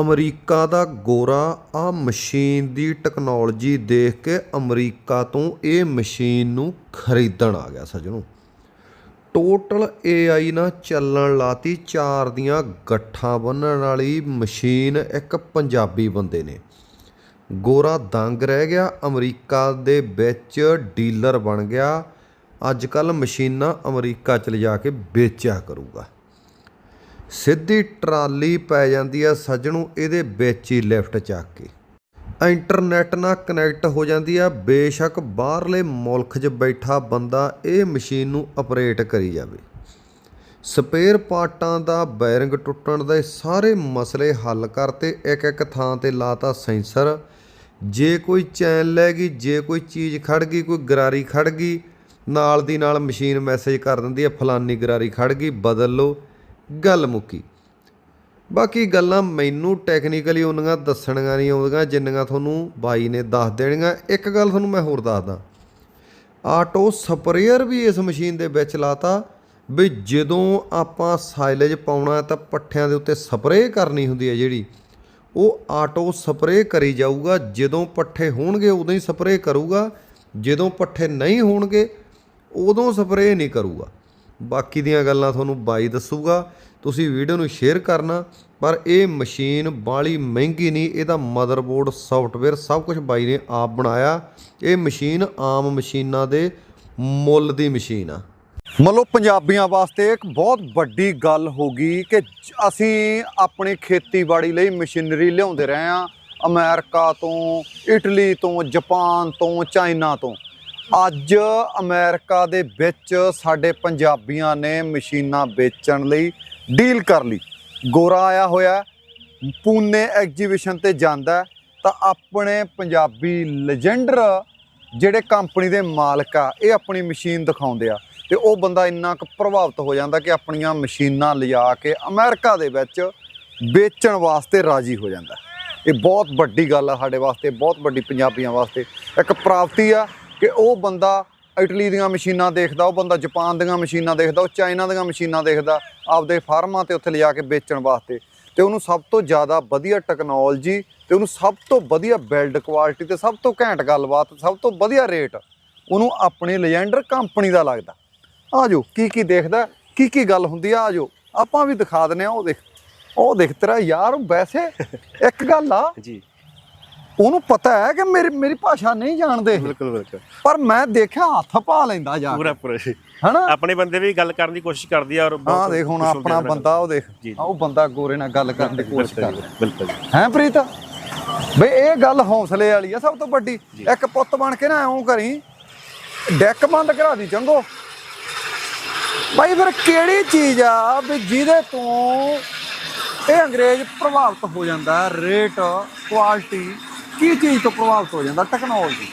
America ਦਾ ਗੋਰਾ, ਆਹ machine ਦੀ technology ਦੇਖ ਕੇ ਅਮਰੀਕਾ ਤੋਂ ਇਹ ਮਸ਼ੀਨ ਨੂੰ ਖਰੀਦਣ ਆ ਗਿਆ ਸੱਜਣੋ। ਟੋਟਲ AI ਨਾਲ ਚੱਲਣ ਲਾਤੀ ਚਾਰ ਦੀਆਂ ਗੱਠਾਂ ਬੰਨਣ ਵਾਲੀ ਮਸ਼ੀਨ ਇੱਕ ਪੰਜਾਬੀ ਬੰਦੇ ਨੇ। ਗੋਰਾ ਦੰਗ ਰਹਿ ਗਿਆ, ਅਮਰੀਕਾ ਦੇ ਵਿੱਚ ਡੀਲਰ ਬਣ ਗਿਆ। ਅੱਜ ਕੱਲ ਮਸ਼ੀਨਾਂ ਅਮਰੀਕਾ ਚ ਲਿਜਾ ਕੇ ਵੇਚਿਆ ਕਰੂਗਾ। ਸਿੱਧੀ ਟਰਾਲੀ ਪੈ ਜਾਂਦੀ ਆ ਸੱਜਣੋਂ, ਇਹਦੇ ਵਿੱਚ ਹੀ ਲਿਫਟ ਚੱਕ ਕੇ। ਇੰਟਰਨੈਟ ਨਾਲ ਕਨੈਕਟ ਹੋ ਜਾਂਦੀ ਆ, ਬੇਸ਼ੱਕ ਬਾਹਰਲੇ ਮੁਲਕ 'ਚ ਬੈਠਾ ਬੰਦਾ ਇਹ ਮਸ਼ੀਨ ਨੂੰ ਆਪਰੇਟ ਕਰੀ ਜਾਵੇ। ਸਪੇਅਰ ਪਾਰਟਾਂ ਦਾ ਬੈਰਿੰਗ ਟੁੱਟਣ ਦੇ ਸਾਰੇ ਮਸਲੇ ਹੱਲ ਕਰਤੇ ਇੱਕ ਇੱਕ ਥਾਂ ਤੇ ਲਾਤਾ ਸੈਂਸਰ। ਜੇ ਕੋਈ ਚੈਨ ਲੈ ਗਈ, ਜੇ ਕੋਈ ਚੀਜ਼ ਖੜ ਗਈ, ਕੋਈ ਗਰਾਰੀ ਖੜ ਗਈ, ਨਾਲ ਦੀ ਨਾਲ ਮਸ਼ੀਨ ਮੈਸੇਜ ਕਰ ਦਿੰਦੀ ਹੈ ਫਲਾਨੀ ਗਰਾਰੀ ਖੜ ਗਈ, ਬਦਲ ਲਓ। ਗੱਲ ਮੁੱਕੀ। ਬਾਕੀ ਗੱਲਾਂ ਮੈਨੂੰ ਟੈਕਨੀਕਲੀ ਉਹਨੀਆਂ ਦੱਸਣੀਆਂ ਨਹੀਂ ਆਉਂਦੀਆਂ, ਜਿੰਨੀਆਂ ਤੁਹਾਨੂੰ ਬਾਈ ਨੇ ਦੱਸ ਦੇਣੀਆਂ। ਇੱਕ ਗੱਲ ਤੁਹਾਨੂੰ ਮੈਂ ਹੋਰ ਦੱਸਦਾ। ਆਟੋ ਸਪਰੇਅਰ ਵੀ ਇਸ ਮਸ਼ੀਨ ਦੇ ਵਿੱਚ ਲਾਤਾ ਵੀ ਜਦੋਂ ਆਪਾਂ ਸਾਈਲੇਜ ਪਾਉਣਾ ਤਾਂ ਪੱਠਿਆਂ ਦੇ ਉੱਤੇ ਸਪਰੇਅ ਕਰਨੀ ਹੁੰਦੀ ਹੈ ਜਿਹੜੀ, ਉਹ ਆਟੋ ਸਪਰੇਅ ਕਰੀ ਜਾਊਗਾ। ਜਦੋਂ ਪੱਠੇ ਹੋਣਗੇ, ਉਦੋਂ ਹੀ ਸਪਰੇਅ ਕਰੂਗਾ। ਜਦੋਂ ਪੱਠੇ ਨਹੀਂ ਹੋਣਗੇ, ਉਦੋਂ ਸਪਰੇਅ ਨਹੀਂ ਕਰੂਗਾ। ਬਾਕੀ ਦੀਆਂ ਗੱਲਾਂ ਤੁਹਾਨੂੰ ਬਾਈ ਦੱਸੂਗਾ। ਤੁਸੀਂ ਵੀਡੀਓ ਨੂੰ ਸ਼ੇਅਰ ਕਰਨਾ, ਪਰ ਇਹ ਮਸ਼ੀਨ ਬਾਲੀ ਮਹਿੰਗੀ ਨਹੀਂ ਇਹਦਾ ਮਦਰਬੋਰਡ ਸੌਫਟਵੇਅਰ ਸਭ ਕੁਝ ਬਾਈ ਨੇ ਆਪ ਬਣਾਇਆ। ਇਹ ਮਸ਼ੀਨ ਆਮ ਮਸ਼ੀਨਾਂ ਦੇ ਮੁੱਲ ਦੀ ਮਸ਼ੀਨ ਆ। ਮੰਨ ਲਓ ਪੰਜਾਬੀਆਂ ਵਾਸਤੇ ਇੱਕ ਬਹੁਤ ਵੱਡੀ ਗੱਲ ਹੋ ਗਈ ਕਿ ਅਸੀਂ ਆਪਣੀ ਖੇਤੀਬਾੜੀ ਲਈ ਮਸ਼ੀਨਰੀ ਲਿਆਉਂਦੇ ਰਹੇ ਆ ਅਮਰੀਕਾ ਤੋਂ, ਇਟਲੀ ਤੋਂ, ਜਾਪਾਨ ਤੋਂ, ਚਾਈਨਾ ਤੋਂ। ਅੱਜ ਅਮਰੀਕਾ ਦੇ ਵਿੱਚ ਸਾਡੇ ਪੰਜਾਬੀਆਂ ਨੇ ਮਸ਼ੀਨਾਂ ਵੇਚਣ ਲਈ ਡੀਲ ਕਰ ਲਈ। ਗੋਰਾ ਆਇਆ ਹੋਇਆ ਪੂਨੇ ਐਗਜੀਬਿਸ਼ਨ ਤੇ ਜਾਂਦਾ ਤਾਂ ਆਪਣੇ ਪੰਜਾਬੀ ਲੈਜੈਂਡਰ ਜਿਹੜੇ ਕੰਪਨੀ ਦੇ ਮਾਲਕ ਆ, ਇਹ ਆਪਣੀ ਮਸ਼ੀਨ ਦਿਖਾਉਂਦੇ ਆ ਤੇ ਉਹ ਬੰਦਾ ਇੰਨਾ ਕੁ ਪ੍ਰਭਾਵਿਤ ਹੋ ਜਾਂਦਾ ਕਿ ਆਪਣੀਆਂ ਮਸ਼ੀਨਾਂ ਲਿਜਾ ਕੇ ਅਮਰੀਕਾ ਦੇ ਵਿੱਚ ਵੇਚਣ ਵਾਸਤੇ ਰਾਜੀ ਹੋ ਜਾਂਦਾ ਇਹ ਬਹੁਤ ਵੱਡੀ ਗੱਲ ਆ ਸਾਡੇ ਵਾਸਤੇ, ਬਹੁਤ ਵੱਡੀ ਪੰਜਾਬੀਆਂ ਵਾਸਤੇ। ਇੱਕ ਪ੍ਰਾਪਤੀ ਆ ਕਿ ਉਹ ਬੰਦਾ ਇਟਲੀ ਦੀਆਂ ਮਸ਼ੀਨਾਂ ਦੇਖਦਾ, ਉਹ ਬੰਦਾ ਜਾਪਾਨ ਦੀਆਂ ਮਸ਼ੀਨਾਂ ਦੇਖਦਾ, ਉਹ ਚਾਈਨਾ ਦੀਆਂ ਮਸ਼ੀਨਾਂ ਦੇਖਦਾ, ਆਪਦੇ ਫਾਰਮਾਂ ਤੇ ਉੱਥੇ ਲਿਜਾ ਕੇ ਵੇਚਣ ਵਾਸਤੇ। ਤੇ ਉਹਨੂੰ ਸਭ ਤੋਂ ਜ਼ਿਆਦਾ ਵਧੀਆ ਟੈਕਨੋਲੋਜੀ ਤੇ ਉਹਨੂੰ ਸਭ ਤੋਂ ਵਧੀਆ ਬਿਲਡ ਕੁਆਲਿਟੀ ਤੇ ਸਭ ਤੋਂ ਘੈਂਟ ਗੱਲਬਾਤ, ਸਭ ਤੋਂ ਵਧੀਆ ਰੇਟ ਉਹਨੂੰ ਆਪਣੀ ਲੈਜੈਂਡਰ ਕੰਪਨੀ ਦਾ ਲੱਗਦਾ। ਆਜੋ ਕੀ ਕੀ ਦੇਖਦਾ, ਕੀ ਕੀ ਗੱਲ ਹੁੰਦੀ ਆ ਆਜੋ ਆਪਾਂ ਵੀ ਦਿਖਾ ਦਿੰਨੇ ਆ ਉਹ ਦੇਖ ਉਹ ਦੇਖ ਤੇਰਾ ਯਾਰ, ਵੈਸੇ ਇੱਕ ਗੱਲ ਆ ਜੀ। ਉਹਨੂੰ ਪਤਾ ਹੈ ਕਿ ਮੇਰੀ ਮੇਰੀ ਭਾਸ਼ਾ ਨਹੀਂ ਜਾਣਦੇ ਇਹ। ਬਿਲਕੁਲ ਬਿਲਕੁਲ। ਪਰ ਮੈਂ ਦੇਖਿਆ ਹੱਥ ਪਾ ਲੈਂਦਾ ਜਾ ਕੇ। ਪੂਰਾ ਪੂਰਾ। ਜੀ। ਹਨਾ? ਆਪਣੇ ਬੰਦੇ ਵੀ ਗੱਲ ਕਰਨ ਦੀ ਕੋਸ਼ਿਸ਼ ਕਰਦੀ ਆ ਔਰ ਬਹੁਤ ਹਾਂ ਦੇਖ ਹੁਣ ਖੁਸ਼ ਹੋ ਕੇ ਆਪਣਾ ਬੰਦਾ ਉਹ ਦੇਖ। ਜੀ, ਜੀ। ਆਹ ਉਹ ਬੰਦਾ ਗੋਰੇ ਨਾਲ ਗੱਲ ਕਰਨ ਦੀ ਕੋਸ਼ਿਸ਼ ਕਰ ਰਿਹਾ। ਬਿਲਕੁਲ। ਜੀ। ਹੈ ਪ੍ਰੀਤ? ਬਈ ਇਹ ਗੱਲ ਹੌਸਲੇ ਵਾਲੀ ਆ ਸਭ ਤੋਂ ਵੱਡੀ। ਇੱਕ ਪੁੱਤ ਬਣ ਕੇ ਨਾ ਐਉਂ ਕਰੀ ਡੈਕ ਬੰਦ ਕਰਾ ਦੀ ਚੰਗੋ। ਭਾਈ ਫਿਰ ਕਿਹੜੀ ਚੀਜ਼ ਆ ਵੀ ਜਿਹਦੇ ਤੋਂ ਇਹ ਅੰਗਰੇਜ਼ ਪ੍ਰਭਾਵਿਤ ਹੋ ਜਾਂਦਾ ਰੇਟ ਕੁਆਲਿਟੀ। ਕੀ ਚੀਜ਼ ਤੋਂ ਪ੍ਰਭਾਵਿਤ ਹੋ ਜਾਂਦਾ ਟੈਕਨੋਲੋਜੀ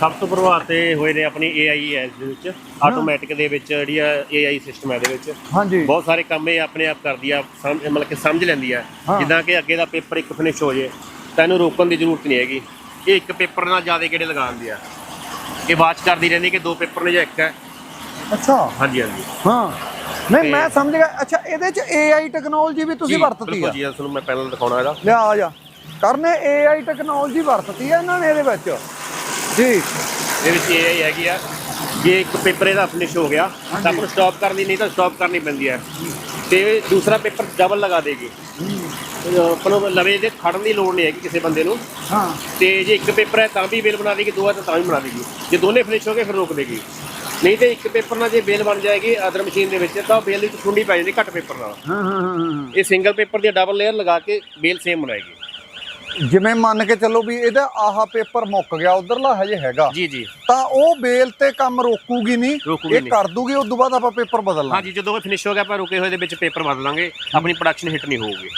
ਸਭ ਤੋਂ ਪ੍ਰਭਾਵਿਤ ਇਹ ਹੋਏ ਨੇ ਆਪਣੀ AI ਇਸ ਦੇ ਵਿੱਚ। ਆਟੋਮੈਟਿਕ ਦੇ ਵਿੱਚ ਜਿਹੜੀ ਆ AI ਸਿਸਟਮ ਹੈ ਇਹਦੇ ਵਿੱਚ। ਹਾਂਜੀ। ਬਹੁਤ ਸਾਰੇ ਕੰਮ ਇਹ ਆਪਣੇ ਆਪ ਕਰਦੀ ਆ ਮਤਲਬ ਕਿ ਸਮਝ ਲੈਂਦੀ ਆ। ਹਾਂ। ਜਿੱਦਾਂ ਕਿ ਅੱਗੇ ਦਾ ਪੇਪਰ ਇੱਕ ਫਿਨਿਸ਼ ਹੋ ਜੇ ਤਾਂ ਇਹਨੂੰ ਰੋਕਣ ਦੀ ਜ਼ਰੂਰਤ ਨਹੀਂ ਹੈਗੀ। ਇਹ ਇੱਕ ਪੇਪਰ ਨਾਲ ਜ਼ਿਆਦਾ ਕਿਹੜੇ ਲਗਾਉਂਦੀ ਆ? ਇਹ ਵਾਚ ਕਰਦੀ ਰਹਿੰਦੀ ਕਿ ਦੋ ਪੇਪਰ ਨੇ ਜਾਂ ਇੱਕ ਹੈ। ਅੱਛਾ। ਹਾਂਜੀ ਹਾਂਜੀ। ਹਾਂ। ਨਹੀਂ ਤੇ- ਮੈਂ ਸਮਝ ਗਿਆ। ਅੱਛਾ ਇਹਦੇ ਚ AI ਟੈਕਨੋਲੋਜੀ ਵੀ ਤੁਸੀਂ ਜੀ, ਵਰਤਤੀ ਬਿਲਕੁਲ ਆ ਜੀ ਤੁਹਾਨੂੰ ਮੈਂ ਪੈਨਲ ਦਿਖਾਉਣਾ ਇਹਦਾ ਲਿਆ ਆ ਜਾ। ਕਰਨੇ AI ਟੈਕਨੋਲੋਜੀ ਵਰਤਤੀ ਆ ਇਹਨਾਂ ਨੇ ਇਹਦੇ ਵਿੱਚ। ਜੀ। ਇਹਦੇ ਵਿੱਚ ਇਹ ਹੈਗੀ ਆ। ਜੇ ਇੱਕ ਪੇਪਰ ਇਹਦਾ ਫਿਨਿਸ਼ ਹੋ ਗਿਆ ਤਾਂ ਆਪਾਂ ਸਟਾਪ ਕਰਨੀ ਨਹੀਂ ਤਾਂ ਸਟਾਪ ਕਰਨੀ ਪੈਂਦੀ ਹੈ ਤੇ ਦੂਸਰਾ ਪੇਪਰ ਡਬਲ ਲਗਾ ਦੇਗੀ। ਆਪਾਂ ਨੂੰ ਲਵੇ ਦੇ ਖੜਨ ਦੀ ਲੋੜ ਨਹੀਂ ਹੈਗੀ ਕਿਸੇ ਬੰਦੇ ਨੂੰ। ਹਾਂ। ਤੇ ਜੇ ਇੱਕ ਪੇਪਰ ਹੈ ਤਾਂ ਵੀ ਬੇਲ ਬਣਾ ਦੇਗੀ ਦੋ ਹੈ ਤਾਂ ਤਾਂ ਵੀ ਬਣਾ ਦੇਗੀ। ਜੇ ਦੋਨੇ ਫਿਨਿਸ਼ ਹੋ ਗਏ ਫਿਰ ਰੋਕ ਦੇਗੀ। ਨਹੀਂ ਤੇ ਇੱਕ ਪੇਪਰ ਨਾਲ ਜੇ ਬੇਲ ਬਣ ਜਾਏਗੀ ਅਦਰ ਮਸ਼ੀਨ ਦੇ ਵਿੱਚ ਤਾਂ ਬੇਲ ਵਿੱਚ ਠੁੰਡੀ ਪੈ ਜਾਂਦੀ ਘੱਟ ਪੇਪਰ ਨਾਲ। ਹਾਂ ਹਾਂ, ਹਾਂ ਹਾਂ ਇਹ ਸਿੰਗਲ ਪੇਪਰ ਦੀ ਡਬਲ ਲੇਅਰ ਲਗਾ ਕੇ ਬੇਲ ਸੇਮ ਬਣਾਏਗੀ। ਜਿਵੇਂ ਮੰਨ ਕੇ ਚੱਲੋ ਵੀ ਇਹਦਾ ਆਹਾ ਪੇਪਰ ਮੁੱਕ ਗਿਆ ਉਧਰਲਾ ਹਜੇ ਹੈਗਾ। ਜੀ ਜੀ। ਤਾਂ ਉਹ ਬੇਲ ਤੇ ਕੰਮ ਰੋਕੂਗੀ ਨਹੀਂ ਰੋਕੂਗੀ ਇਹ ਨਹੀਂ। ਕਰ ਦੂਗੀ ਉਸ ਤੋਂ ਬਾਅਦ ਆਪਾਂ ਪੇਪਰ ਬਦਲ ਲਾਂਗੇ ਹਾਂਜੀ ਜਦੋਂ ਉਹ ਫਿਨਿਸ਼ ਹੋ ਗਿਆ ਆਪਾਂ ਰੁਕੇ ਹੋਏ ਦੇ ਵਿੱਚ ਪੇਪਰ ਬਦਲ ਲਾਂਗੇ ਆਪਣੀ ਪ੍ਰੋਡਕਸ਼ਨ ਹਿੱਟ ਨਹੀਂ ਹੋਊਗੀ।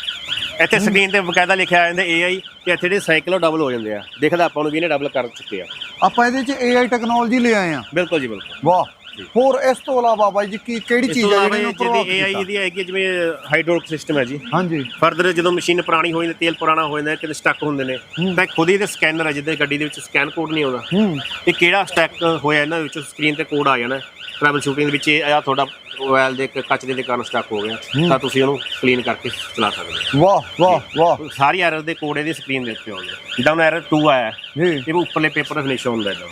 ਇੱਥੇ ਸਕਰੀਨ ਤੇ ਬਕਾਇਦਾ ਲਿਖਿਆ ਆ ਜਾਂਦਾ AI ਤੇ ਇੱਥੇ ਜਿਹੜੇ ਸਾਈਕਲ ਡਬਲ ਹੋ ਜਾਂਦੇ ਆ। ਦੇਖਦਾ ਆਪਾਂ ਨੂੰ ਵੀ ਇਹਨੇ ਡਬਲ ਕਰ ਚੁੱਕੇ ਆ। ਆਪਾਂ ਇਹਦੇ ਚ AI ਟੈਕਨੋਲੋਜੀ ਲੈ ਆਏ ਆ। ਬਿਲਕੁਲ ਜੀ ਬਿਲਕੁਲ। ਵਾਹ। ਹੋਰ ਇਸ ਤੋਂ ਇਲਾਵਾ ਬਾਈ ਜੀ ਕੀ ਕਿਹੜੀ ਚੀਜ਼ ਹੈ ਜਿਹੜੀ ਨੂੰ ਜਿਹਦੀ ਪ੍ਰਭਾਵਿਤ AI ਕੀਤਾ? ਇਹਦੀ ਹੈਗੀ ਜਿਵੇਂ ਹਾਈਡ੍ਰੋਲਿਕ ਸਿਸਟਮ ਹੈ ਜੀ। ਹਾਂਜੀ। ਫਰਦਰ ਜਦੋਂ ਮਸ਼ੀਨ ਪੁਰਾਣੀ ਹੋ ਜਾਂਦੀ ਤੇਲ ਪੁਰਾਣਾ ਹੋ ਜਾਂਦਾ ਕਿਤੇ ਸਟਕ ਹੁੰਦੇ ਨੇ ਤਾਂ ਖੁਦ ਹੀ ਇਹਦੇ ਸਕੈਨਰ ਹੈ ਜਿੱਦਾਂ ਗੱਡੀ ਦੇ ਵਿੱਚ ਸਕੈਨ ਕੋਡ ਨਹੀਂ ਆਉਂਦਾ। ਹੂੰ। ਇਹ ਕਿਹੜਾ ਸਟਕ ਹੋਇਆ ਇਹਨਾਂ ਵਿੱਚ ਸਕਰੀਨ ਤੇ ਕੋਡ ਆ ਜਾਣਾ। ਟਰੈਵਲ ਸ਼ੂਟਿੰਗ ਦੇ ਵਿੱਚ ਇਹ ਆ ਤੁਹਾਡਾ ਮੋਬਾਈਲ ਦੇ ਇੱਕ ਕੱਚ ਦੇ ਦੇ ਕਾਰਨ ਸਟਕ ਹੋ ਗਿਆ। ਤਾਂ ਤੁਸੀਂ ਉਹਨੂੰ ਕਲੀਨ ਕਰਕੇ ਚਲਾ ਸਕਦੇ ਹੋ। ਵਾਹ ਵਾਹ ਵਾਹ। ਸਾਰੀ ਐਰਰ ਦੇ ਕੋਡ ਇਹਦੀ ਸਕਰੀਨ ਦੇ ਉੱਤੇ ਆਉਂਦੇ ਜਿੱਦਾਂ ਹੁਣ ਐਰਰ 2 ਆਇਆ ਜੀ। ਇਹ ਉੱਪਰਲੇ ਪੇਪਰ ਤੇ ਫਿਨਿਸ਼ ਹੁੰਦਾ ਇਹਦਾ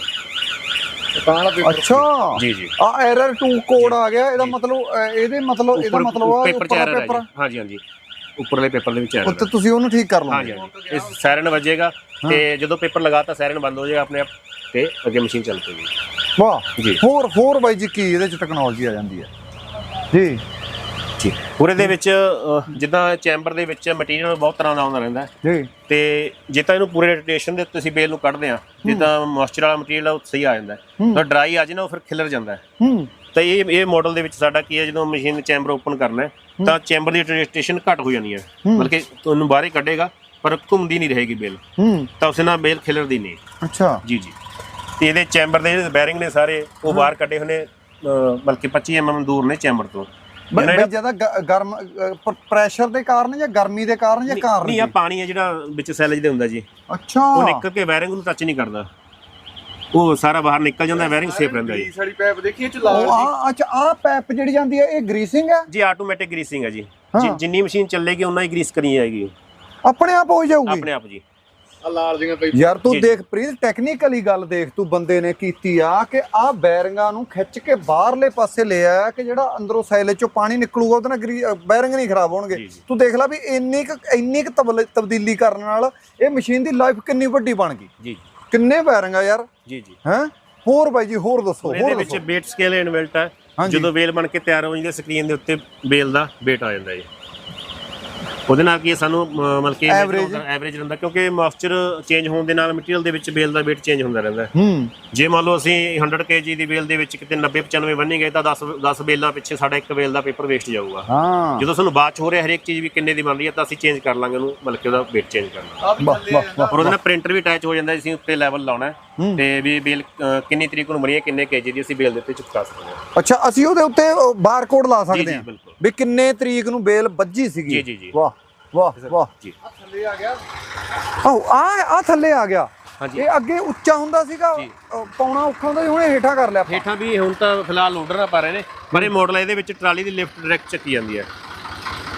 ਅੱਛਾ। ਜੀ ਜੀ। ਆ ਐਰਰ 2 ਕੋਡ ਆ ਗਿਆ ਇਹਦਾ ਮਤਲਬ ਅ, ਇਹਦੇ ਮਤਲਬ ਇਹਦਾ ਮਤਲਬ ਆ ਪੇਪਰ ਚ ਉੱਪਰਲਾ ਐਰਰ ਹੈ ਪੇਪਰ ਜੀ। ਹਾਂਜੀ ਹਾਂਜੀ। ਉੱਪਰਲੇ ਪੇਪਰ ਦੇ ਵਿੱਚ ਐਰਰ ਉੱਤੇ ਤੁਸੀਂ ਉਹਨੂੰ ਠੀਕ ਕਰ ਹਾਂਜੀ ਲਓਗੇ ਹਾਂਜੀ। ਇਹ ਸਾਇਰਨ ਵੱਜੇਗਾ ਤੇ ਜਦੋਂ ਪੇਪਰ ਲਗਾਤਾ ਸਾਇਰਨ ਬੰਦ ਹੋ ਜਾਏਗਾ ਆਪਣੇ ਆਪ ਤੇ ਅੱਗੇ ਮਸ਼ੀਨ ਚੱਲ ਪਏਗੀ। ਵਾਹ। ਜੀ। ਹੋਰ ਹੋਰ ਬਾਈ ਜੀ ਕੀ ਇਹਦੇ ਚ ਟੈਕਨੋਲੋਜੀ ਆ ਜਾਂਦੀ ਹੈ? ਜੀ। ਜੀ। ਪੂਰੇ ਦੇ ਵਿੱਚ ਅਹ, ਜਿੱਦਾਂ ਚੈਂਬਰ ਦੇ ਵਿੱਚ ਮਟੀਰੀਅਲ ਬਹੁਤ ਤਰ੍ਹਾਂ ਦਾ ਆਉਂਦਾ ਰਹਿੰਦਾ ਹੈ। ਜੀ। ਤੇ ਜੇ ਤਾਂ ਇਹਨੂੰ ਪੂਰੇ ਰੋਟੇਸ਼ਨ ਦੇ ਉੱਤੇ ਅਸੀਂ ਬੇਲ ਨੂੰ ਕੱਢਦੇ ਆ ਜਿੱਦਾਂ ਮੋਇਸਚਰ ਵਾਲਾ ਮਟੀਰੀਅਲ ਉਹ ਸਹੀ ਆ ਜਾਂਦਾ ਹੈ। ਤਾਂ ਡਰਾਈ ਆ ਜੇ ਨਾ ਉਹ ਫਿਰ ਖਿਲਰ ਜਾਂਦਾ ਹੈ। ਹੂੰ। ਤਾਂ ਇਹ ਇਹ ਮਾਡਲ ਦੇ ਵਿੱਚ ਸਾਡਾ ਕੀ ਹੈ ਜਦੋਂ ਮਸ਼ੀਨ ਚੈਂਬਰ ਓਪਨ ਕਰਨਾ ਹੈ ਤਾਂ ਚੈਂਬਰ ਦੀ ਰੋਟੇਸ਼ਨ ਘੱਟ ਹੋ ਜਾਣੀ ਹੈ। ਮਤਲਬ ਕਿ ਤੁਹਾਨੂੰ ਬਾਹਰ ਹੀ ਕੱਢੇਗਾ ਪਰ ਘੁੰਮਦੀ ਨਹੀਂ ਰਹੇਗੀ ਬੇਲ। ਹੂੰ। ਤਾਂ ਉਸੇ ਨਾਲ ਬੇਲ ਖਿਲਰਦੀ ਨਹੀਂ। ਅੱਛਾ। ਜੀ ਜੀ। ਤੇ ਇਹਦੇ ਚੈਂਬਰ ਦੇ ਜਿਹੜੇ ਬੈਰਿੰਗ ਨੇ ਸਾਰੇ ਉਹ ਬਾਹਰ ਕੱਢੇ ਨੇ ਅਹ, ਬਲਕਿ 25 ਐਮਐਮ ਦੂਰ ਨੇ ਚੈਂਬਰ ਤੋਂ। ਬਈ ਜ਼ਿਆਦਾ ਗਰਮ ਪ੍ਰੈਸ਼ਰ ਦੇ ਕਾਰਨ ਜਾਂ ਗਰਮੀ ਦੇ ਕਾਰਨ ਜਾਂ ਕਾਰਨ ਨਹੀਂ ਆ ਪਾਣੀ ਹੈ ਜਿਹੜਾ ਵਿੱਚ ਸੈਲਜ ਦੇ ਹੁੰਦਾ ਜੀ। ਅੱਛਾ। ਉਹ ਨਿਕਲ ਕੇ ਵਾਇਰਿੰਗ ਨੂੰ ਟੱਚ ਨਹੀਂ ਕਰਦਾ। ਉਹ ਸਾਰਾ ਬਾਹਰ ਨਿਕਲ ਜਾਂਦਾ ਵਾਇਰਿੰਗ ਸੇਫ ਰਹਿੰਦਾ ਜੀ। ਸਾਡੀ ਪੈਪ ਦੇਖੀਏ ਚ ਉਹ ਆ ਅੱਛਾ ਆ ਪੈਪ ਜਿਹੜੀ ਜਾਂਦੀ ਹੈ ਇਹ ਗਰੀਸਿੰਗ ਹੈ ਜੀ ਆਟੋਮੈਟਿਕ ਗਰੀਸਿੰਗ ਹਾਂ। ਜਿ- ਜਿੰਨੀ ਮਸ਼ੀਨ ਚੱਲੇਗੀ ਉਨਾ ਹੀ ਗਰੀਸ ਕਰੀ ਜਾਏਗੀ। ਆਪਣੇ ਆਪ ਹੋ ਜਾਊਗੀ? ਆਪਣੇ ਆਪ ਜੀ। ਆ ਲਾਲ ਜਿਹੀਆਂ ਪਈ ਯਾਰ ਤੂੰ। ਦੇਖ ਪ੍ਰੀਤ ਟੈਕਨੀਕਲੀ ਗੱਲ ਦੇਖ ਤੂੰ ਬੰਦੇ ਨੇ ਕੀਤੀ ਆ ਕਿ ਆ ਬੈਰਿੰਗਾਂ ਨੂੰ ਖਿੱਚ ਕੇ ਬਾਹਰਲੇ ਪਾਸੇ ਲੈ ਆਇਆ ਕਿ ਜਿਹੜਾ ਅੰਦਰੋਂ ਸੈਲੇ ਚੋਂ ਪਾਣੀ ਨਿਕਲੂਗਾ ਉਹਦੇ ਨਾਲ ਬੈਰਿੰਗ ਨਹੀਂ ਖਰਾਬ ਹੋਣਗੇ। ਤੂੰ ਦੇਖ ਲੈ ਵੀ ਇੰਨੀ ਕੁ ਇੰਨੀ ਕੁ ਤਬਦੀਲੀ ਕਰਨ ਨਾਲ ਇਹ ਮਸ਼ੀਨ ਦੀ ਲਾਈਫ ਕਿੰਨੀ ਵੱਡੀ ਬਣ ਗਈ। ਜੀ ਕਿੰਨੇ ਬੈਰਿੰਗ ਆ ਯਾਰ। ਜੀ ਜੀ। ਹੈ? ਹੋਰ ਬਾਈ ਜੀ ਹੋਰ ਦੱਸੋ ਇਹਦੇ ਹੋਰ ਵਿੱਚ ਬੇਟ ਸਕੇਲ ਇਨਵਿਲਟ ਹੈ। ਜਦੋਂ ਵੇਲ ਬਣ ਕੇ ਤਿਆਰ ਹੋ ਜਾਂਦੀ ਹੈ ਸਕਰੀਨ ਦੇ ਉੱਤੇ ਬੇਲ ਦਾ ਵੇਟ ਆ ਜਾਂਦਾ ਜੀ। ਉਹਦੇ ਨਾਲ ਕੀ ਹੈ ਸਾਨੂੰ ਅਹ, ਮਤਲਬ ਕਿ Average? ਐਵਰੇਜ ਰਹਿੰਦਾ ਕਿਉਂਕਿ ਮੋਇਸਚਰ ਚੇਂਜ ਹੋਣ ਦੇ ਨਾਲ ਮਟੀਰੀਅਲ ਦੇ ਵਿੱਚ ਬੇਲ ਦਾ weight ਚੇਂਜ ਹੁੰਦਾ ਰਹਿੰਦਾ ਹੈ। ਹੂੰ ਜੇ ਮੰਨ ਲਓ ਅਸੀਂ 100 kg ਦੀ ਬੇਲ ਦੇ ਵਿੱਚ ਕਿਤੇ 90 95 ਬੰਨੀ ਗਏ ਤਾਂ 10 10 ਬੇਲਾਂ ਪਿੱਛੇ ਸਾਡਾ ਇੱਕ ਬੇਲ ਦਾ ਪੇਪਰ ਵੇਸਟ ਜਾਊਗਾ ਹਾਂ ਜਦੋਂ ਸਾਨੂੰ ਬਾਅਦ ਚ ਹੋ ਰਿਹਾ ਹਰੇਕ ਚੀਜ਼ ਵੀ ਕਿੰਨੇ ਦੀ ਬਣ ਰਹੀ ਹੈ ਤਾਂ ਅਸੀਂ ਚੇਂਜ ਕਰ ਲਾਂਗੇ ਉਹਨੂੰ ਮਤਲਬ ਕਿ ਉਹਦਾ weight ਚੇਂਜ ਕਰਨਾ ਵਾਹ ਔਰ ਉਹਦੇ ਨਾਲ ਪ੍ਰਿੰਟਰ ਵੀ ਅਟੈਚ ਹੋ ਜਾਂਦਾ ਅਸੀਂ ਉੱਤੇ ਲੈਵਲ ਲਾਉਣਾ ਹੈ ਹੂੰ। ਤੇ ਵੀ ਬੇਲ ਕਿੰਨੀ ਤਰੀਕ ਨੂੰ ਬਣੀ ਹੈ ਕਿੰਨੇ kg ਦੀ ਅਸੀਂ ਬੇਲ ਦੇ ਉੱਤੇ ਚਿਪਕਾ ਸਕਦੇ ਹਾਂ। ਅੱਛਾ ਅਸੀਂ ਉਹਦੇ ਉੱਤੇ ਬਾਰਕੋਡ ਲਾ ਸਕਦੇ ਹਾਂ। ਬਿਲਕੁਲ। ਵੀ ਕਿੰਨੇ ਤਰੀਕ ਨੂੰ ਬੇਲ ਵੱਜੀ ਸੀਗੀ? ਜੀ, ਜੀ, ਜੀ। ਵਾਹ ਵਾਹ ਵਾਹ। ਜੀ। ਥੱਲੇ ਆ ਗਿਆ। ਆਹ ਆ ਆ ਥੱਲੇ ਆ ਗਿਆ। ਹਾਂਜੀ। ਇਹ ਅੱਗੇ ਉੱਚਾ ਹੁੰਦਾ ਸੀਗਾ ਜੀ। ਅਹ ਪਾਉਣਾ ਔਖਾ ਹੁੰਦਾ ਸੀ ਹੁਣ ਇਹ ਹੇਠਾਂ ਕਰ ਲਿਆ ਆਪਾਂ। ਹੇਠਾਂ ਵੀ ਹੁਣ ਤਾਂ ਫਿਲਹਾਲ ਲੋਡਰ ਨਾ ਪਾ ਰਹੇ ਨੇ। ਪਰ ਇਹ ਮਾਡਲ ਇਹਦੇ ਵਿੱਚ ਟਰਾਲੀ ਦੀ ਲਿਫਟ ਡਾਇਰੈਕਟ ਚੱਕੀ ਜਾਂਦੀ ਹੈ।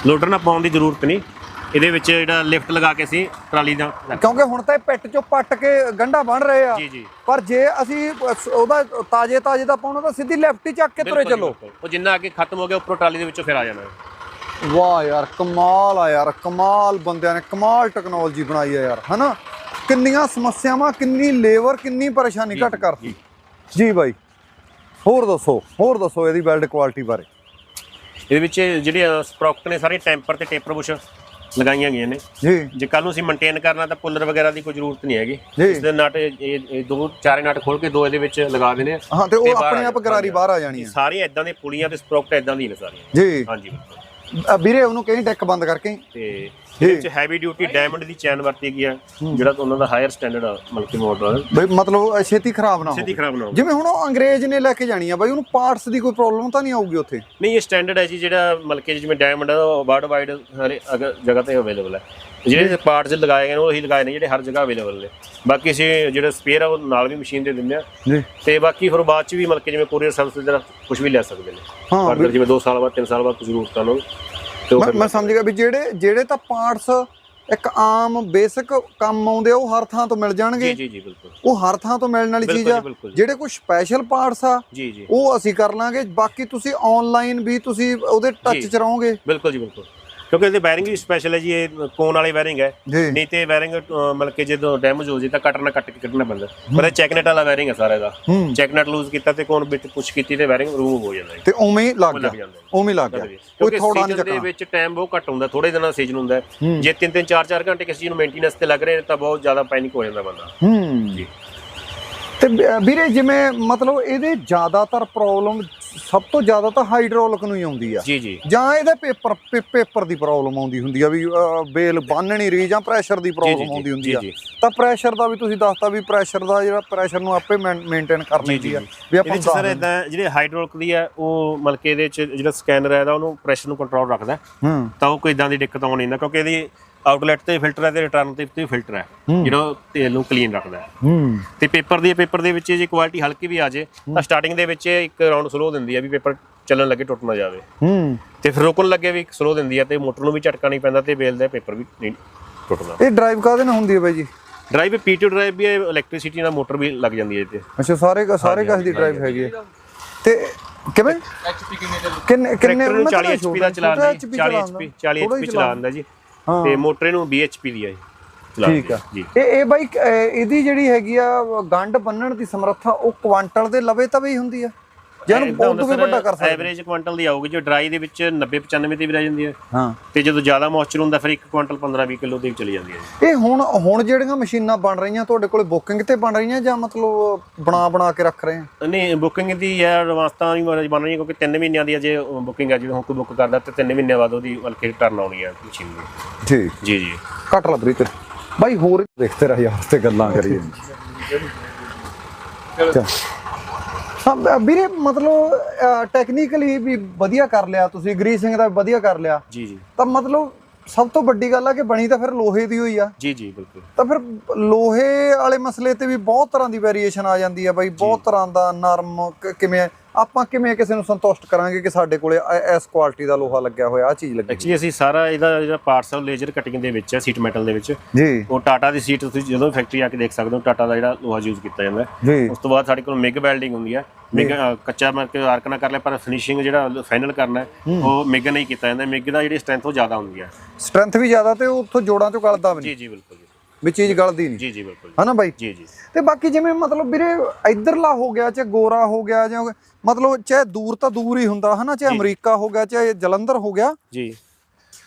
ਲੋਡਰ ਨਾ ਪਾਉਣ ਦੀ ਜ਼ਰੂਰਤ ਨਹੀਂ। ਇਹਦੇ ਵਿੱਚ ਜਿਹੜਾ ਲਿਫਟ ਲਗਾ ਕੇ ਅਸੀਂ ਟਰਾਲੀ ਦਾ ਕਿਉਂਕਿ ਹੁਣ ਤਾਂ ਇਹ ਪਿੱਟ ਚੋਂ ਪੱਟ ਕੇ ਗੰਢਾ ਬਣ ਰਹੇ ਆ। ਜੀ ਜੀ। ਪਰ ਜੇ ਅਸੀਂ ਉਹਦਾ ਤਾਜੇ ਤਾਜੇ ਦਾ ਪਾਉਣਾ ਤਾਂ ਸਿੱਧੀ ਲੈਫਟ ਹੀ ਚੱਕ ਕੇ ਤੁਰੇ ਚੱਲੋ। ਉਹ ਜਿੰਨਾ ਅੱਗੇ ਖਤਮ ਹੋ ਗਿਆ ਉੱਪਰੋਂ ਟਰਾਲੀ ਦੇ ਵਿੱਚੋਂ ਫਿਰ ਆ ਜਾਣਾ। ਵਾਹ ਯਾਰ ਕਮਾਲ ਆ ਯਾਰ ਕਮਾਲ ਬੰਦਿਆਂ ਨੇ ਕਮਾਲ ਟੈਕਨੋਲੋਜੀ ਬਣਾਈ ਆ ਯਾਰ ਹਨਾ? ਕਿੰਨੀਆਂ ਸਮੱਸਿਆਵਾਂ ਕਿੰਨੀ ਲੇਬਰ ਕਿੰਨੀ ਪਰੇਸ਼ਾਨੀ ਘਟ ਕਰਤੀ। ਜੀ ਬਾਈ ਹੋਰ ਦੱਸੋ ਹੋਰ ਦੱਸੋ ਇਹਦੀ ਬਿਲਡ ਕੁਆਲਿਟੀ ਬਾਰੇ। ਇਹਦੇ ਵਿੱਚ ਜਿਹੜੇ ਸਪ੍ਰੋਕਟ ਨੇ ਸਾਰੇ ਟੈਂਪਰ ਤੇ ਟੇਪਰ ਬੁਸ਼ ਲਗਾਈਆਂ ਗਈਆਂ ਨੇ। ਜੀ। ਜੇ ਕੱਲ ਨੂੰ ਅਸੀਂ ਮੇਨਟੇਨ ਕਰਨਾ ਤਾਂ ਪੁੱਲਰ ਵਗੈਰਾ ਦੀ ਕੋਈ ਜ਼ਰੂਰਤ ਨਹੀਂ ਹੈਗੀ। ਇਸ ਦੇ ਨਟ ਇਹ ਇਹ ਦੋ ਚਾਰੇ ਨਟ ਖੋਲ ਕੇ ਦੋ ਇਹਦੇ ਵਿੱਚ ਲਗਾ ਦੇਣੇ ਆ। ਹਾਂ ਤੇ ਉਹ ਆਪਣੇ ਆਪ। ਗਰਾਰੀ ਬਾਹਰ ਆ ਜਾਣੀ ਆ। ਸਾਰੀਆਂ ਇਦਾਂ ਦੀਆਂ ਪੁਲੀਆਂ ਤੇ ਸਪ੍ਰੋਕਟ ਇਦਾਂ ਦੀਆਂ ਨੇ ਸਾਰੀਆਂ। ਜੀ। ਹਾਂਜੀ। ਵੀਰੇ ਉਹਨੂੰ ਕਹੀਂ ਡੈਕ ਬੰਦ ਕਰਕੇ। ਤੇ ਇਹਦੇ ਵਿੱਚ ਹੈਵੀ ਡਿਊਟੀ ਡਾਇਮੰਡ ਦੀ ਚੈਨ ਵਰਤੀ ਗਈ ਹੈ। ਜਿਹੜਾ ਉਹਨਾਂ ਦਾ ਹਾਇਰ ਸਟੈਂਡਰਡ ਮਲਕੀ ਮਾਡਲ ਬਈ ਮਤਲਬ ਛੇਤੀ ਖਰਾਬ ਨਾ ਸਿੱਧੀ ਹੋਵੇ। ਖਰਾਬ ਨਾ ਹੋਵੇ। ਜਿਵੇਂ ਹੁਣ ਉਹ ਅੰਗਰੇਜ਼ ਨੇ ਲੈ ਕੇ ਜਾਣੀ ਆ ਬਾਈ ਉਹਨੂੰ ਪਾਰਟਸ ਦੀ ਕੋਈ ਪ੍ਰੋਬਲਮ ਤਾਂ ਨਹੀਂ ਆਊਗੀ ਉੱਥੇ? ਨਹੀਂ ਇਹ ਸਟੈਂਡਰਡ ਹੈ ਜੀ ਜਿਹੜਾ ਮਲਕੀ ਜਿਵੇਂ ਡਾਇਮੰਡ ਵਰਲਡ ਵਾਈਡ ਹਰੇ ਅਗਰ ਜਗ੍ਹਾ ਤੇ ਅਵੇਲੇਬਲ ਹੈ। ਜਿਹੜੇ ਪਾਰਟਸ ਲਗਾਏ ਗਏ ਨੇ ਉਹ ਹੀ ਲਗਾਏ ਨੇ ਜਿਹੜੇ ਹਰ ਜਗ੍ਹਾ ਅਵੇਲੇਬਲ ਨੇ। ਬਾਕੀ ਅਸੀਂ ਜਿਹੜਾ ਸਪੇਅਰ ਆ ਉਹ ਨਾਲ ਵੀ ਮਸ਼ੀਨ ਦੇ ਦਿੰਦੇ ਆ। ਜੀ। ਤੇ ਬਾਕੀ ਫਿਰ ਬਾਅਦ ਚ ਵੀ ਮਲਕੀ ਜਿਵੇਂ ਕੋਰੀਅਰ ਸਰਵਿਸ ਦਾ ਕੁਝ ਵੀ ਲੈ ਸਕਦੇ ਨੇ। ਹਾਂ, ਫਰਦਰ ਜਿਵੇਂ 2 ਸਾਲ ਬਾਅਦ 3 ਸਾਲ ਬਾਅਦ ਜ਼ਰੂਰਤ ਆ ਉਹ ਮੈਂ ਮੈਂ ਸਮਝ ਗਿਆ ਵੀ ਜਿਹੜੇ ਜਿਹੜੇ ਤਾਂ ਪਾਰਟਸ ਇੱਕ ਆਮ ਬੇਸਿਕ ਕੰਮ ਆਉਂਦੇ ਆ ਉਹ ਹਰ ਥਾਂ ਤੋਂ ਮਿਲ ਜਾਣਗੇ। ਜੀ ਜੀ ਬਿਲਕੁਲ। ਉਹ ਹਰ ਥਾਂ ਤੋਂ ਮਿਲਣ ਵਾਲੀ ਚੀਜ਼ ਆ। ਜਿਹੜੇ ਕੋਈ ਸਪੈਸ਼ਲ ਪਾਰਟਸ ਆ ਜੀ ਜੀ। ਉਹ ਅਸੀਂ ਕਰ ਲਾਂਗੇ। ਬਾਕੀ ਤੁਸੀਂ ਆਨਲਾਈਨ ਵੀ ਤੁਸੀਂ ਉਹਦੇ ਟੱਚ। 'ਚ ਰਹੋਗੇ। ਬਿਲਕੁਲ ਜੀ ਬਿਲਕੁਲ। ਕਿਉਂਕਿ ਇਹਦੇ ਵਾਇਰਿੰਗ ਵੀ ਸਪੈਸ਼ਲ ਹੈ ਜੀ ਇਹ ਕੋਨ ਵਾਲੀ ਵਾਇਰਿੰਗ ਹੈ। ਜੀ। ਨਹੀਂ ਤੇ ਵਾਇਰਿੰਗ ਮਤਲਬ ਕਿ ਜਦੋਂ ਡੈਮੇਜ ਹੋ ਜੇ ਤਾਂ ਕੱਟ ਨਾ ਕੱਟ ਕੇ ਕੱਢਣਾ ਪੈਂਦਾ। ਪਰ ਇਹ ਚੈਕਨਟ ਵਾਲਾ ਵਾਇਰਿੰਗ ਹੈ ਸਾਰਾ ਇਹਦਾ। ਹੂੰ। ਚੈਕਨਟ ਲੂਜ਼ ਕੀਤਾ ਤੇ ਕੋਨ ਵਿੱਚ ਪੁਸ਼ ਕੀਤੀ ਤੇ ਵਾਇਰਿੰਗ ਰਿਮੂਵ ਹੋ ਜਾਂਦਾ ਤੇ ਉਵੇਂ ਹੀ ਲੱਗ ਉਹ ਲੱਗ ਗਿਆ ਜਾਂਦਾ। ਉਵੇਂ ਹੀ ਲੱਗ ਗਿਆ। ਕੋਈ ਕਿਉਂਕਿ ਥੋੜਾ ਨਹੀਂ ਸੀਜ਼ਨ ਦੇ ਚੱਕਣਾ। ਵਿੱਚ ਟਾਈਮ ਬਹੁਤ ਘੱਟ ਹੁੰਦਾ ਥੋੜੇ ਦਿਨਾਂ ਦਾ ਸੀਜ਼ਨ ਹੁੰਦਾ ਹੈ। ਜੇ 3-3 4-4 ਘੰਟੇ ਕਿਸੇ ਚੀਜ਼ ਨੂੰ ਮੇਨਟੇਨੈਂਸ ਤੇ ਲੱਗ ਰਹੇ ਨੇ ਤਾਂ ਬਹੁਤ ਜ਼ਿਆਦਾ ਪੈਨਿਕ ਹੋ ਜਾਂਦਾ ਬੰਦਾ। ਹੂੰ। ਜੀ। ਤੇ ਵੀਰੇ ਜਿਵੇਂ ਮਤਲਬ ਇਹਦੇ ਜ਼ਿਆਦਾਤਰ ਪ੍ਰੋਬਲਮ ਸਭ ਤੋਂ ਜ਼ਿਆਦਾ ਤਾਂ ਹਾਈਡ੍ਰੋਲਿਕ ਨੂੰ ਹੀ ਆਉਂਦੀ ਆ। ਜੀ ਜੀ। ਜਾਂ ਇਹਦੇ ਪੇਪਰ ਪੇਪਰ ਦੀ ਪ੍ਰੋਬਲਮ ਆਉਂਦੀ ਹੁੰਦੀ ਆ ਵੀ ਬੇਲ ਬੰਨ ਨਹੀਂ ਰਹੀ ਜਾਂ ਪ੍ਰੈਸ਼ਰ ਦੀ ਪ੍ਰੋਬਲਮ ਆਉਂਦੀ ਹੁੰਦੀ ਆ। ਤਾਂ ਪ੍ਰੈਸ਼ਰ ਦਾ ਵੀ ਤੁਸੀਂ ਦੱਸਤਾ ਵੀ ਪ੍ਰੈਸ਼ਰ ਦਾ ਜਿਹੜਾ ਪ੍ਰੈਸ਼ਰ ਨੂੰ ਆਪੇ ਮੇਨਟੇਨ ਕਰ ਲਈਦੀ ਆ। ਵੀ ਆਪਾਂ ਸਰ ਇਦਾਂ ਜਿਹੜੇ ਹਾਈਡ੍ਰੋਲਿਕ ਦੀ ਹੈ ਉਹ ਮਤਲਬ ਕਿ ਇਹਦੇ ਚ ਜਿਹੜਾ ਸਕੈਨਰ ਹੈ ਇਹਦਾ ਉਹਨੂੰ ਪ੍ਰੈਸ਼ਰ ਨੂੰ ਕੰਟਰੋਲ ਰੱਖਦਾ। ਤਾਂ ਉਹ ਕੋਈ ਇਦਾਂ ਦੀ ਦਿੱਕਤ ਆਉਣੀ ਨਾ ਕਿਉਂਕਿ ਇਹਦੀ ਆਊਟਲੈਟ ਤੇ ਫਿਲਟਰ ਹੈ ਤੇ ਰਿਟਰਨ ਤੇ ਤੇ ਫਿਲਟਰ ਹੈ। ਜਿਹੜਾ ਤੇਲ ਨੂੰ ਕਲੀਨ ਰੱਖਦਾ ਹੈ। ਤੇ ਪੇਪਰ ਦੀ ਪੇਪਰ ਦੇ ਵਿੱਚ ਜੇ ਕੁਆਲਿਟੀ ਹਲਕੀ ਵੀ ਆ ਜੇ ਤਾਂ ਸਟਾਰਟਿੰਗ ਦੇ ਵਿੱਚ ਇੱਕ ਰਾਉਂਡ ਸਲੋ ਦਿੰਦੀ ਹੈ ਵੀ ਪੇਪਰ ਚੱਲਣ ਲੱਗੇ ਟੁੱਟ ਨਾ ਜਾਵੇ। ਤੇ ਫਿਰ ਰੋਕਣ ਲੱਗੇ ਵੀ ਸਲੋ ਦਿੰਦੀ ਹੈ ਤੇ ਮੋਟਰ ਨੂੰ ਵੀ ਝਟਕਾ ਨਹੀਂ ਪੈਂਦਾ ਤੇ ਵੇਲ ਦਾ ਪੇਪਰ ਵੀ ਨਹੀਂ ਟੁੱਟਦਾ। ਇਹ ਡਰਾਈਵ ਕਾਹਦੇ ਨਾਲ ਹੁੰਦੀ ਹੈ ਬਾਈ ਜੀ? ਡਰਾਈਵ ਪੀਟੀ ਡਰਾਈਵ ਵੀ ਹੈ ਇਲੈਕਟ੍ਰਿਸਿਟੀ ਨਾਲ ਮੋਟਰ ਵੀ ਲੱਗ ਜਾਂਦੀ ਹੈ ਇਹਦੇ ਅੱਛਾ ਸਾਰੇ ਸਾਰੇ ਕਾਸ ਦੀ ਡਰਾਈਵ ਹੈਗੀ ਹੈ ਤੇ ਕਿਵੇਂ? ਐਚਪੀ ਕਿੰਨੇ ਦੇ? ਕਿੰਨੇ ਕਿੰਨੇ ਟਰੈਕਟਰ ਨੂੰ ਮੈਂ 40 ਕਿਹਾ HP ਦਾ ਚਲਾਉਂਦਾ HP 40 HP 40 ਥੋੜ੍ਹਾ ਹੀ HP ਚਲਾਉਂਦਾ ਜੀ। ਹਾਂ। ਤੇ ਮੋਟਰ ਨੂੰ 20 HP ਦੀ ਹੈ ਜੀ ਠੀਕ ਆ। ਜੀ ਇਹ ਇਹ ਬਾਈ ਅਹ, ਇਹਦੀ ਜਿਹੜੀ ਹੈਗੀ ਆ ਗੰਢ ਬੰਨਣ ਦੀ ਸਮਰੱਥਾ ਉਹ ਕੁਆਂਟਲ ਦੇ ਲਵੇ ਤਵੇ ਹੀ ਹੁੰਦੀ ਆ ਜਾਂ ਇਹਨੂੰ ਬਹੁਤ ਵੀ ਵੱਡਾ ਕਰ ਸਕਦੇ ਐਵਰੇਜ ਕੁਆਂਟਲ ਦੀ ਆਊਗੀ ਜੋ ਡਰਾਈ ਦੇ ਵਿੱਚ 90 95 ਤੇ ਵੀ ਰਹਿ ਜਾਂਦੀ ਹੈ। ਹਾਂ। ਤੇ ਜਦੋਂ ਜ਼ਿਆਦਾ ਮੋਇਸਚਰ ਹੁੰਦਾ ਫਿਰ 1 ਕੁਆਂਟਲ 15 20 ਕਿਲੋ ਦੀ ਵੀ ਚਲੀ ਜਾਂਦੀ ਹੈ ਇਹ ਹੁਣ ਹੁਣ ਜਿਹੜੀਆਂ ਮਸ਼ੀਨਾਂ ਬਣ ਰਹੀਆਂ ਤੁਹਾਡੇ ਕੋਲੇ ਬੁਕਿੰਗ ਤੇ ਬਣ ਰਹੀਆਂ ਜਾਂ ਮਤਲਬ ਬਣਾ ਬਣਾ ਕੇ ਰੱਖ ਰਹੇ ਆ? ਨਹੀਂ ਬੁਕਿੰਗ ਦੀ ਹੈ ਐਡਵਾਂਸਤਾ ਨਹੀਂ ਬਣ ਰਹੀ ਕਿਉਂਕਿ 3 ਮਹੀਨਿਆਂ ਦੀ ਅਜੇ ਬੁਕਿੰਗ ਹੈ ਜਦੋਂ ਹੁਣ ਕੋਈ ਬੁੱਕ ਕਰਦਾ ਤੇ 3 ਮਹੀਨਿਆਂ ਬਾਅਦ ਉਹਦੀ ਬਲਕਿ ਟਰਨ ਆਉਣੀ ਹੈ ਮਸ਼ੀਨ ਦੀ। ਠੀਕ। ਜੀ ਜੀ। ਕੱਟ ਲਾ ਬਰੀ ਤੇ ਬਾਈ ਹੋਰ ਦੇਖਦੇ ਰਹਿ ਯਾਰ ਤੇ ਗੱਲਾਂ ਕਰੀ ਚੱਲ। ਹਾਂ ਵੀਰੇ ਮਤਲਬ ਟੈਕਨੀਕਲੀ ਵੀ ਵਧੀਆ ਕਰ ਲਿਆ ਤੁਸੀਂ ਗਰੀਸਿੰਗ ਦਾ ਵੀ ਵਧੀਆ ਕਰ ਲਿਆ। ਜੀ ਜੀ। ਤਾਂ ਮਤਲਬ ਸਭ ਤੋਂ ਵੱਡੀ ਗੱਲ ਆ ਕਿ ਬਣੀ ਤਾਂ ਫਿਰ ਲੋਹੇ ਦੀ ਹੋਈ ਆ। ਜੀ ਜੀ ਬਿਲਕੁਲ। ਤਾਂ ਫਿਰ ਲੋਹੇ ਵਾਲੇ ਮਸਲੇ ਤੇ ਵੀ ਬਹੁਤ ਤਰ੍ਹਾਂ ਦੀ ਵੇਰੀਏਸ਼ਨ ਆ ਜਾਂਦੀ ਆ ਬਾਈ ਬਹੁਤ ਤਰ੍ਹਾਂ ਦਾ ਨਰਮ ਕਿਵੇਂ ਆਪਾਂ ਕਿਵੇਂ ਕਿਸੇ ਨੂੰ ਸੰਤੁਸ਼ਟ ਕਰਾਂਗੇ ਕਿ ਸਾਡੇ ਕੋਲੇ ਇਸ ਕੁਆਲਿਟੀ ਦਾ ਲੋਹਾ ਲੱਗਿਆ ਹੋਇਆ ਆ ਚੀਜ਼ ਲੱਗੀ ਐਕਚੁਅਲੀ ਅਸੀਂ ਸਾਰਾ ਇਹਦਾ ਜਿਹੜਾ ਪਾਰਟਸ ਲੇਜ਼ਰ ਕਟਿੰਗ ਦੇ ਵਿੱਚ ਹੈ ਸੀਟ ਮੈਟਲ ਦੇ ਵਿੱਚ। ਜੀ। ਉਹ ਟਾਟਾ ਦੀ ਸੀਟ ਤੁਸੀਂ ਜਦੋਂ ਫੈਕਟਰੀ ਆ ਕੇ ਦੇਖ ਸਕਦੇ ਹੋ ਟਾਟਾ ਦਾ ਜਿਹੜਾ ਲੋਹਾ ਯੂਜ਼ ਕੀਤਾ ਜਾਂਦਾ ਹੈ। ਉਸ ਤੋਂ ਬਾਅਦ ਸਾਡੇ ਕੋਲ ਮਿਗ ਵੈਲਡਿੰਗ ਹੁੰਦੀ ਹੈ ਮਿਗ ਕੱਚਾ ਮਾਰ ਕੇ ਆਰਕ ਨਾ ਕਰ ਲਿਆ ਪਰ ਫਿਨਿਸ਼ਿੰਗ ਜਿਹੜਾ ਫਾਈਨਲ ਕਰਨਾ ਉਹ ਮਿਗ ਨਹੀਂ ਕੀਤਾ ਜਾਂਦਾ ਮਿਗ ਦਾ ਜਿਹੜੀ ਸਟਰੈਂਥ ਉਹ ਜ਼ਿਆਦਾ ਹੁੰਦੀ ਹੈ ਸਟਰੈਂਥ ਵੀ ਜ਼ਿਆਦਾ ਤੇ ਉੱਥੋਂ ਜੋੜਾਂ ਚੋਂ ਗਲਦਾ ਵੀ ਜੀ ਜੀ ਬਿਲਕੁਲ। ਵੀ ਚੀਜ਼ ਗਲਦੀ ਨਹੀਂ। ਜੀ ਜੀ ਬਿਲਕੁਲ ਹਨਾ ਬਾਈ? ਜੀ ਜੀ। ਤੇ ਬਾਕੀ ਜਿਵੇਂ ਮਤਲਬ ਵੀਰੇ ਇਧਰਲਾ ਹੋ ਗਿਆ ਚਾਹੇ ਗੋਰਾ ਹੋ ਗਿਆ ਜਾਂ ਮਤਲਬ ਚਾਹੇ ਦੂਰ ਤਾਂ ਦੂਰ ਹੀ ਹੁੰਦਾ ਹਨਾ? ਚਾਹੇ ਅਮਰੀਕਾ ਹੋ ਗਿਆ ਚਾਹੇ ਜਲੰਧਰ ਹੋ ਗਿਆ। ਜੀ।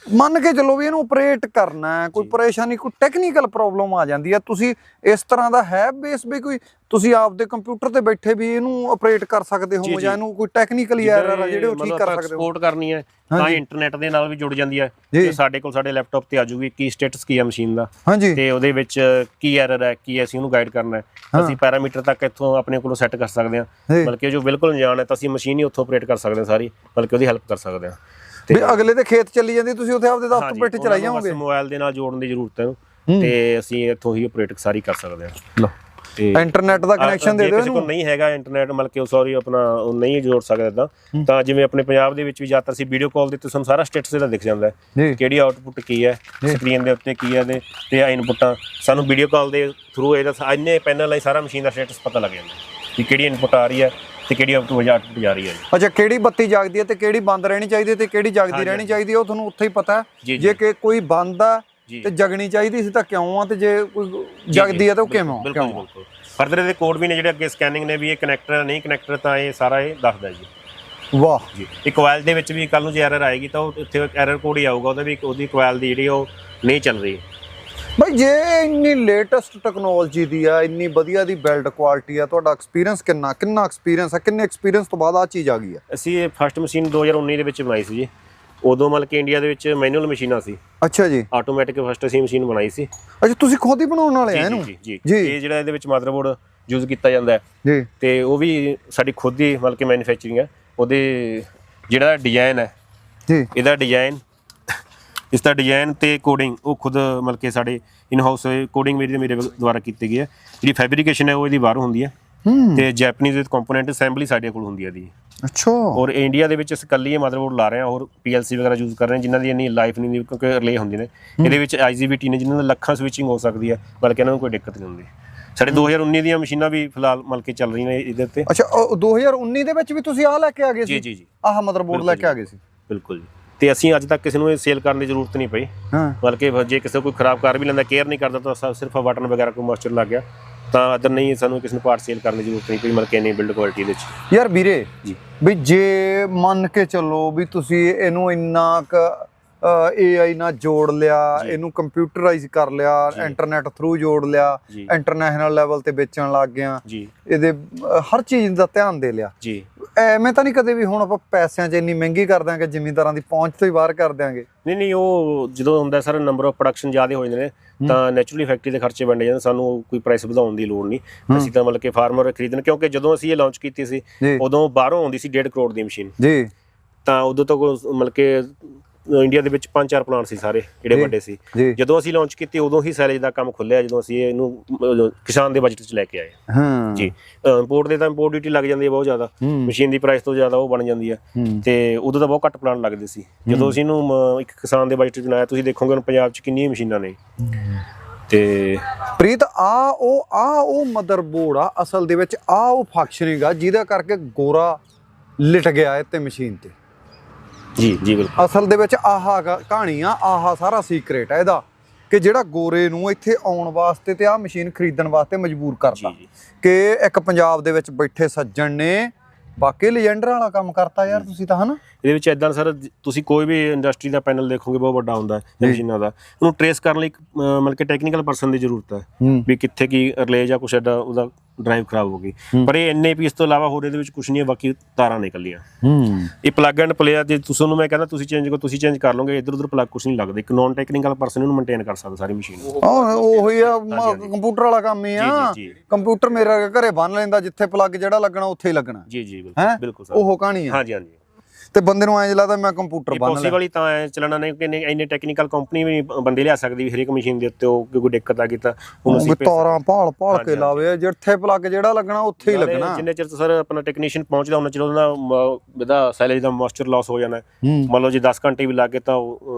ਮੰਨ ਕੇ ਚੱਲੋ ਵੀ ਇਹਨੂੰ ਆਪਰੇਟ ਕਰਨਾ ਕੋਈ ਪਰੇਸ਼ਾਨੀ ਕੋਈ ਟੈਕਨੀਕਲ ਪ੍ਰੋਬਲਮ ਆ ਜਾਂਦੀ ਹੈ। ਤੁਸੀਂ ਇਸ ਤਰ੍ਹਾਂ ਦਾ ਹੈ ਬੇਸ ਵੀ ਕੋਈ ਤੁਸੀਂ ਆਪਦੇ ਕੰਪਿਊਟਰ ਤੇ ਬੈਠੇ ਵੀ ਇਹਨੂੰ ਆਪਰੇਟ ਕਰ ਸਕਦੇ ਹੋ ਜਾਂ ਇਹਨੂੰ ਕੋਈ ਟੈਕਨੀਕਲੀ ਐਰਰ ਆ ਜਿਹੜੇ ਉਹ ਠੀਕ ਕਰ ਸਕਦੇ ਹੋ। ਸਪੋਰਟ ਕਰਨੀ ਹੈ ਤਾਂ ਇੰਟਰਨੈਟ ਦੇ ਨਾਲ ਵੀ ਜੁੜ ਜਾਂਦੀ ਹੈ। ਤੇ ਸਾਡੇ ਕੋਲ ਸਾਡੇ ਲੈਪਟਾਪ ਤੇ ਆ ਜੂਗੀ ਕੀ ਸਟੇਟਸ ਕੀ ਹੈ ਮਸ਼ੀਨ ਦਾ। ਤੇ ਉਹਦੇ ਵਿੱਚ ਕੀ ਐਰਰ ਹੈ ਕੀ ਅਸੀਂ ਉਹਨੂੰ ਗਾਈਡ ਕਰਨਾ ਹੈ। ਅਸੀਂ ਪੈਰਾਮੀਟਰ ਤੱਕ ਇੱਥੋਂ ਆਪਣੇ ਕੋਲੋਂ ਸੈੱਟ ਕਰ ਸਕਦੇ ਹਾਂ। ਬਲਕਿ ਜੋ ਬਿਲਕੁਲ ਅਣਜਾਣ ਹੈ ਤਾਂ ਅਸੀਂ ਮਸ਼ੀਨ ਹੀ ਉੱਥੋਂ ਆਪਰੇਟ ਕਰ ਸਕਦੇ ਹਾਂ ਸਾਰੀ ਬਲਕਿ ਉਹਦੀ ਹੈਲਪ ਕਰ ਸਕਦੇ ਹਾਂ। ਵੀ ਅਗਲੇ ਦੇ ਖੇਤ ਚੱਲੀ ਜਾਂਦੀ ਤੁਸੀਂ ਉੱਥੇ ਆਪਦੇ ਬੈਠੇ ਉਹਨਾਂ ਚਲਾਈ ਜਾਓਗੇ? ਮੋਬਾਈਲ ਦੇ ਨਾਲ ਜੋੜਨ ਦੀ ਜ਼ਰੂਰਤ ਹੈ ਤੇ ਅਸੀਂ ਇੱਥੋਂ ਹੀ ਆਪਰੇਟ ਸਾਰੀ ਕਰ ਸਕਦੇ ਹਾਂ। ਲਓ ਤੇ ਇੰਟਰਨੈਟ ਦਾ ਕਨੈਕਸ਼ਨ ਦੇ ਜੇ ਦਿਓ ਕਿਸੇ ਕੋਲ ਨਹੀਂ ਹੈਗਾ ਇੰਟਰਨੈਟ ਮਤਲਬ ਕਿ ਸੌਰੀ ਆਪਣਾ ਉਹ ਨਹੀਂ ਜੋੜ ਸਕਦਾ ਤਾਂ ਤਾਂ ਜਿਵੇਂ ਆਪਣੇ ਪੰਜਾਬ ਦੇ ਵਿੱਚ ਵੀ ਜ਼ਿਆਦਾਤਰ ਅਸੀਂ ਵੀਡੀਓ ਕਾਲ ਦੇ ਤੇ ਸਾਨੂੰ ਸਾਰਾ ਸਟੇਟਸ ਇਹਦਾ ਦਿਖ ਜਾਂਦਾ ਹੈ। ਜੀ। ਕਿਹੜੀ ਆਊਟਪੁੱਟ ਕੀ ਹੈ ਸਕਰੀਨ ਦੇ ਉੱਤੇ ਕੀ ਹੈ ਤੇ ਇਨਪੁਟਾਂ ਸਾਨੂੰ ਵੀਡੀਓ ਕਾਲ ਦੇ ਥਰੂ ਇਹਦਾ ਸਾ- ਇੰਨੇ ਪੈਨਲ ਲਈ ਸਾਰਾ ਮਸ਼ੀਨ ਦਾ ਸਟੇਟਸ ਪਤਾ ਲੱਗ ਜਾਂਦਾ ਕਿ ਕਿਹੜੀ ਇਨਪੁਟ ਆ ਰਹੀ ਹੈ। ਤੇ ਕਿਹੜੀ ਆਊਟਪੁੱਟ ਆਊਟਪੁੱਟ ਜਾ ਰਹੀ ਹੈ ਜੀ। ਅੱਛਾ ਕਿਹੜੀ ਬੱਤੀ ਜਾਗਦੀ ਹੈ ਤੇ ਕਿਹੜੀ ਬੰਦ ਰਹਿਣੀ ਚਾਹੀਦੀ ਹੈ ਤੇ ਕਿਹੜੀ ਜਾਗਦੀ ਰਹਿਣੀ ਚਾਹੀਦੀ ਹੈ ਉਹ ਤੁਹਾਨੂੰ ਉੱਥੇ ਹੀ ਪਤਾ ਹੈ। ਜੀ, ਕਿ ਕੋਈ ਬੰਦ ਆ। ਤੇ ਜਗਣੀ ਚਾਹੀਦੀ ਸੀ ਤਾਂ ਕਿਉਂ ਆ ਤੇ ਜੇ ਕੋਈ ਜਗਦੀ ਹੈ ਤਾਂ ਉਹ ਕਿਵੇਂ ਕਿਉਂ ਫਰਦਰ ਇਹਦੇ ਕੋਡ ਵੀ ਨੇ ਜਿਹੜੇ ਅੱਗੇ ਸਕੈਨਿੰਗ ਨੇ ਵੀ ਇਹ ਕਨੈਕਟਰ ਨਹੀਂ ਕਨੈਕਟਰ ਤਾਂ ਇਹ ਸਾਰਾ ਇਹ ਦੱਸਦਾ ਜੀ। ਵਾਹ। ਜੀ। ਇੱਕ ਕੋਇਲ ਦੇ ਵਿੱਚ ਵੀ ਕੱਲ ਨੂੰ ਜੇ ਐਰਰ ਆਏਗੀ ਤਾਂ ਉਹ ਇੱਥੇ ਐਰਰ ਕੋਡ ਹੀ ਆਊਗਾ ਉਹਦਾ ਵੀ ਉਹਦੀ ਕੋਇਲ ਦੀ ਜਿਹੜੀ ਉਹ ਨਹੀਂ ਚੱਲ ਰਹੀ। ਬਈ ਜੇ ਇੰਨੀ ਲੇਟੈਸਟ ਟੈਕਨੋਲੋਜੀ ਦੀ ਆ ਇੰਨੀ ਵਧੀਆ ਦੀ ਬਿਲਡ ਕੁਆਲਿਟੀ ਆ ਤੁਹਾਡਾ ਐਕਸਪੀਰੀਅੰਸ ਕਿੰਨਾ ਕਿੰਨਾ ਐਕਸਪੀਰੀਅੰਸ ਆ ਕਿੰਨੇ ਐਕਸਪੀਰੀਅੰਸ ਤੋਂ ਬਾਅਦ ਆ ਚੀਜ਼ ਆ ਗਈ ਆ? ਅਸੀਂ ਇਹ ਫਸਟ ਮਸ਼ੀਨ 2019 ਦੇ ਵਿੱਚ ਬਣਾਈ ਸੀ ਜੀ। ਉਦੋਂ ਮਤਲਬ ਕਿ ਇੰਡੀਆ ਦੇ ਵਿੱਚ ਮੈਨੂਅਲ ਮਸ਼ੀਨਾਂ ਸੀ। ਅੱਛਾ ਜੀ। ਆਟੋਮੈਟਿਕ ਫਸਟ ਅਸੀਂ ਮਸ਼ੀਨ ਬਣਾਈ ਸੀ। ਅੱਛਾ ਤੁਸੀਂ ਖੁਦ ਹੀ ਬਣਾਉਣ ਵਾਲੇ ਆ ਇਹਨੂੰ? ਜੀ। ਇਹ ਜਿਹੜਾ ਇਹਦੇ ਵਿੱਚ ਮਦਰਬੋਰਡ ਯੂਜ਼ ਕੀਤਾ ਜਾਂਦਾ ਹੈ। ਜੀ। ਤੇ ਉਹ ਵੀ ਸਾਡੀ ਖੁਦ ਦੀ ਮਤਲਬ ਕਿ ਮੈਨੂਫੈਕਚਰਿੰਗ ਹੈ। ਉਹਦੇ ਜਿਹੜਾ ਡਿਜ਼ਾਈਨ ਹੈ ਜੀ। ਇਹਦਾ ਡਿਜ਼ਾਈਨ ਇਸ ਦਾ ਡਿਜ਼ਾਈਨ ਤੇ ਕੋਡਿੰਗ ਉਹ ਖੁਦ ਮਤਲਬ ਕਿ ਸਾਡੇ ਇਨ ਹਾਊਸ ਕੋਡਿੰਗ ਮੇਰੀ ਮੇਰੇ ਦੁਆਰਾ ਕੀਤੀ ਗਈ ਹੈ। ਜਿਹੜੀ ਫੈਬਰੀਕੇਸ਼ਨ ਹੈ ਉਹ ਇਹਦੀ ਬਾਹਰੋਂ ਹੁੰਦੀ ਹੈ। ਤੇ ਜੈਪਨੀਜ਼ ਕੰਪੋਨੈਂਟ ਅਸੈਂਬਲੀ ਸਾਡੇ ਕੋਲ ਹੁੰਦੀ ਹੈ ਦੀ ਅੱਛਾ। ਔਰ ਇੰਡੀਆ ਦੇ ਵਿੱਚ ਅਸੀਂ ਇਕੱਲੀ ਇਹ ਮਦਰਬੋਰਡ ਲਾ ਰਹੇ ਹਾਂ ਔਰ PLC ਵਗੈਰਾ ਯੂਜ਼ ਕਰ ਰਹੇ ਹਾਂ ਜਿਨ੍ਹਾਂ ਦੀ ਇੰਨੀ ਲਾਈਫ ਨਹੀਂ ਹੁੰਦੀ ਕਿਉਂਕਿ ਰਿਲੇ ਹੁੰਦੀ ਨੇ। ਇਹਦੇ ਵਿੱਚ IGBT ਨੇ ਜਿਨ੍ਹਾਂ ਦਾ ਲੱਖਾਂ ਸਵਿਚਿੰਗ ਹੋ ਸਕਦੀ ਹੈ ਬਲਕਿ ਇਹਨਾਂ ਨੂੰ ਕੋਈ ਦਿੱਕਤ ਨਹੀਂ ਹੁੰਦੀ। ਸਾਡੇ 2019 ਦੀਆਂ ਮਸ਼ੀਨਾਂ ਵੀ ਫਿਲਹਾਲ ਮਤਲਬ ਕਿ ਚੱਲ ਰਹੀਆਂ ਨੇ ਇਹਦੇ ਉੱਤੇ। ਅੱਛਾ ਉਹ 2019 ਦੇ ਵਿੱਚ ਵੀ ਤੁਸੀਂ ਆਹ ਲੈ ਕੇ ਆ ਗਏ ਸੀ? ਜੀ ਜੀ। ਜੀ ਆਹ ਮਦਰਬੋਰਡ ਲੈ ਕੇ ਆ ਗਏ ਸੀ? ਬਿਲਕੁਲ ਜੀ। ਤੇ ਅਸੀਂ ਅੱਜ ਤੱਕ ਕਿਸੇ ਨੂੰ ਇਹ ਸੇਲ ਕਰਨ ਦੀ ਜ਼ਰੂਰਤ ਨਹੀਂ ਪਈ। ਹਾਂ। ਬਲਕਿ ਜੇ ਕਿਸੇ ਕੋਈ ਖਰਾਬ ਕਰ ਵੀ ਲੈਂਦਾ ਕੇਅਰ ਨਹੀਂ ਕਰਦਾ ਤਾਂ ਸ- ਸਿਰਫ ਬਟਨ ਵਗੈਰਾ ਕੋਈ ਮੋਇਸਚਰ ਲੱਗ ਗਿਆ ਤਾਂ ਅਦਰ ਨਹੀਂ ਸਾਨੂੰ ਕਿਸੇ ਨੂੰ ਪਾਰਟ ਸੇਲ ਕਰਨ ਦੀ ਜ਼ਰੂਰਤ ਨਹੀਂ ਪਈ ਮਤਲਬ ਕਿ ਇੰਨੀ ਬਿਲਡ ਕੁਆਲਿਟੀ ਦੇ ਵਿੱਚ। ਯਾਰ ਵੀਰੇ ਜੀ। ਵੀ ਜੇ ਮੰਨ ਕੇ ਚੱਲੋ ਵੀ ਤੁਸੀਂ ਇਹਨੂੰ ਇੰਨਾ ਕ AI ਨਾਲ ਜੋੜ ਲਿਆ ਇਹਨੂੰ ਕੰਪਿਊਟਰਾਈਜ਼ ਕਰ ਲਿਆ ਇੰਟਰਨੈਟ ਥਰੂ ਜੋੜ ਲਿਆ ਇੰਟਰਨੈਸ਼ਨਲ ਲੈਵਲ ਤੇ ਵੇਚਣ ਲੱਗ ਗਿਆ। ਇਹਦੇ ਹਰ ਚੀਜ਼ ਦਾ ਧਿਆਨ ਦੇ ਲਿਆ। ਜੀ। ਐਵੇਂ ਤਾਂ ਨਹੀਂ ਕਦੇ ਵੀ ਹੁਣ ਆਪਾਂ ਪੈਸਿਆਂ 'ਚ ਇੰਨੀ ਮਹਿੰਗੀ ਕਰ ਦਾਂਗੇ ਜ਼ਿਮੀਂਦਾਰਾਂ ਦੀ ਪਹੁੰਚ ਤੋਂ ਹੀ ਬਾਹਰ ਕਰ ਦਿਆਂਗੇ। ਨਹੀਂ ਨਹੀਂ ਉਹ ਜਦੋਂ ਹੁੰਦਾ ਸਰ ਨੰਬਰ ਆਫ ਪ੍ਰੋਡਕਸ਼ਨ ਜ਼ਿਆਦਾ ਹੋ ਜਾਂਦੇ ਨੇ ਤਾਂ ਨੈਚੁਰਲੀ ਫੈਕਟਰੀ ਦੇ ਖਰਚੇ ਵੰਡੇ ਜਾਂਦੇ ਸਾਨੂੰ ਕੋਈ ਪ੍ਰਾਈਸ ਵਧਾਉਣ ਦੀ ਲੋੜ ਨਹੀਂ। ਅਸੀਂ ਤਾਂ ਮਤਲਬ ਕਿ ਫਾਰਮਰ ਖਰੀਦਣ ਕਿਉਂਕਿ ਜਦੋਂ ਅਸੀਂ ਇਹ ਲਾਂਚ ਕੀਤੀ ਸੀ ਉਦੋਂ ਬਾਹਰੋਂ ਆਉਂਦੀ ਸੀ 1.5 ਕਰੋੜ ਦੀ ਮਸ਼ੀਨ ਜੀ। ਤਾਂ ਉਦੋਂ ਤੱਕ ਮਤਲਬ ਕਿ ਇੰਡੀਆ ਦੇ ਵਿੱਚ ਪੰਜ ਚਾਰ ਪਲਾਂਟ ਸੀ ਸਾਰੇ ਜਿਹੜੇ। ਵੱਡੇ ਸੀ। ਜਦੋਂ ਅਸੀਂ ਲਾਂਚ ਕੀਤੀ ਉਦੋਂ ਹੀ ਸੈਲੇਜ ਦਾ ਕੰਮ ਖੁੱਲਿਆ ਜਦੋਂ ਅਸੀਂ ਇਹਨੂੰ ਕਿਸਾਨ ਦੇ ਬਜਟ 'ਚ ਲੈ ਕੇ ਆਏ। ਹਾਂ। ਜੀ। ਇੰਪੋਰਟ ਦੇ ਤਾਂ ਇੰਪੋਰਟ ਡਿਊਟੀ ਲੱਗ ਜਾਂਦੀ ਹੈ ਬਹੁਤ ਜ਼ਿਆਦਾ। ਮਸ਼ੀਨ ਦੀ ਪ੍ਰਾਈਸ ਤੋਂ ਜ਼ਿਆਦਾ ਉਹ ਬਣ ਜਾਂਦੀ ਹੈ। ਤੇ ਉਦੋਂ ਤਾਂ ਬਹੁਤ ਘੱਟ ਪਲਾਂਟ ਲੱਗਦੇ ਸੀ। ਜਦੋਂ ਅਸੀਂ ਇਹਨੂੰ ਇੱਕ ਕਿਸਾਨ ਦੇ ਬਜਟ 'ਚ ਬਣਾਇਆ ਤੁਸੀਂ ਦੇਖੋਗੇ ਹੁਣ ਪੰਜਾਬ 'ਚ ਕਿੰਨੀਆਂ ਮਸ਼ੀਨਾਂ ਨੇ। ਤੇ ਪ੍ਰੀਤ ਆ ਉਹ ਆ ਉਹ ਮਦਰਬੋਰਡ ਆ ਅਸਲ ਦੇ ਵਿੱਚ ਆ ਉਹ ਫੰਕਸ਼ਨਿੰਗ ਆ ਜਿਹਦਾ ਕਰਕੇ ਗੋਰਾ ਲਿਟ ਗਿਆ ਹੈ ਤੇ ਮਸ਼ੀਨ ਤੇ। ਜੀ ਜੀ ਬਿਲਕੁਲ। ਅਸਲ ਦੇ ਵਿੱਚ ਆਹ ਕਹਾਣੀ ਆ ਆਹ ਸਾਰਾ ਸੀਕ੍ਰੇਟ ਹੈ ਇਹਦਾ ਕਿ ਜਿਹੜਾ ਗੋਰੇ ਨੂੰ ਇੱਥੇ ਆਉਣ ਵਾਸਤੇ ਤੇ ਆ ਮਸ਼ੀਨ ਖਰੀਦਣ ਵਾਸਤੇ ਮਜਬੂਰ ਕਰਦਾ। ਕਿ ਇੱਕ ਪੰਜਾਬ ਦੇ ਵਿੱਚ ਬੈਠੇ ਸੱਜਣ ਨੇ ਬਾਕੀ ਲੈਜੈਂਡਰਾਂ ਵਾਲਾ ਕੰਮ ਕਰਤਾ ਯਾਰ ਤੁਸੀਂ ਤਾਂ ਹਨਾ? ਇਹਦੇ ਵਿੱਚ ਇਦਾਂ ਸਰ ਤੁਸੀਂ ਕੋਈ ਵੀ ਇੰਡਸਟਰੀ ਦਾ ਪੈਨਲ ਦੇਖੋਗੇ ਬਹੁਤ ਵੱਡਾ ਹੁੰਦਾ ਹੈ। ਮਸ਼ੀਨਾਂ ਦਾ। ਉਹਨੂੰ ਟਰੇਸ ਕਰਨ ਲਈ ਮਤਲਬ ਕਿ ਟੈਕਨੀਕਲ ਪਰਸਨ ਦੀ ਜ਼ਰੂਰਤ ਹੈ ਹੂੰ। ਵੀ ਕਿੱਥੇ ਕੀ ਰਿਲੇ ਜਾਂ ਕੁਛ ਐਡਾ ਉਹਦਾ ਡਰਾਈਵ ਖਰਾਬ ਹੋ ਗਈ। ਹੂੰ। ਪਰ ਇਹ ਇੰਨੇ ਪੀਸ ਤੋਂ ਇਲਾਵਾ ਹੋਰ ਇਹਦੇ ਵਿੱਚ ਕੁਝ ਨਹੀਂ ਹੈ ਬਾਕੀ ਤਾਰਾਂ ਨਿਕਲੀਆਂ। ਹੂੰ। ਇਹ ਪਲੱਗ ਐਂਡ ਪਲੇ ਆ ਜੇ ਤੁਸੀਂ ਉਹਨੂੰ ਮੈਂ ਕਹਿੰਦਾ ਤੁਸੀਂ ਚੇਂਜ ਕਰੋ ਤੁਸੀਂ ਚੇਂਜ ਕਰ ਲਓਗੇ ਇੱਧਰ ਉੱਧਰ ਪਲੱਗ ਕੁਝ ਨਹੀਂ ਲੱਗਦਾ। ਇੱਕ ਨਾਨ ਟੈਕਨੀਕਲ ਪਰਸਨ ਇਹਨੂੰ ਮੇਨਟੇਨ ਕਰ ਸਕਦਾ ਸਾਰੀ ਮਸ਼ੀਨ ਨੂੰ ਉਹ ਉਹੀ ਆ। ਕੰਪਿਊਟਰ ਵਾਲਾ ਕੰਮ ਹੀ ਆ। ਕੰਪਿਊਟਰ ਮੇਰਾ ਘਰੇ ਬੰਨ ਲੈਂਦਾ ਜਿੱਥੇ ਪਲੱਗ ਜਿਹੜਾ ਲੱਗਣਾ ਉੱਥੇ ਹੀ ਲੱਗਣਾ। ਜੀ ਜੀ ਹੈ? ਬਿਲਕੁਲ ਬਿਲਕੁਲ ਸਰ। ਉਹ ਕਹਾਣੀ ਆ। ਹਾਂਜੀ ਹਾਂਜੀ। ਤੇ ਬੰਦੇ ਨੂੰ ਐਂ ਲੱਗਦਾ ਮੈਂ ਕੰਪਿਊਟਰ ਬੰਨ ਲਿਆ। ਪੋਸੀਬਲ ਹੀ ਤਾਂ ਹੈ ਚੱਲਣਾ ਨਹੀਂ ਕਿ ਇੰਨੇ- ਟੈਕਨੀਕਲ ਕੰਪਨੀ ਵੀ ਬੰਦੇ ਲਿਆ ਸਕਦੀ ਵੀ ਹਰੇਕ ਮਸ਼ੀਨ ਦੇ ਉੱਤੇ ਉਹ ਕੋਈ ਦਿੱਕਤ ਆ ਗਈ ਤਾਂ ਹੁਣ ਅਸੀਂ ਤਾਰਾਂ ਭਾਲ ਭਾਲ ਕੇ ਲਾਵੇ ਜਿੱਥੇ ਪਲੱਗ ਜਿਹੜਾ ਲੱਗਣਾ ਉੱਥੇ ਹੀ ਲੱਗਣਾ। ਜਿੰਨੇ ਚਿਰ ਸਰ ਆਪਣਾ ਟੈਕਨੀਸ਼ੀਅਨ ਪਹੁੰਚਦਾ ਉਹਨਾਂ ਚਿਰ ਉਹਦਾ ਇਹਦਾ ਸੈਲਰੀ ਦਾ ਮੋਇਸਚਰ ਲਾਸ ਹੋ ਜਾਣਾ ਮੰਨ ਲਓ ਜੇ 10 ਘੰਟੇ ਵੀ ਲੱਗੇ ਤਾਂ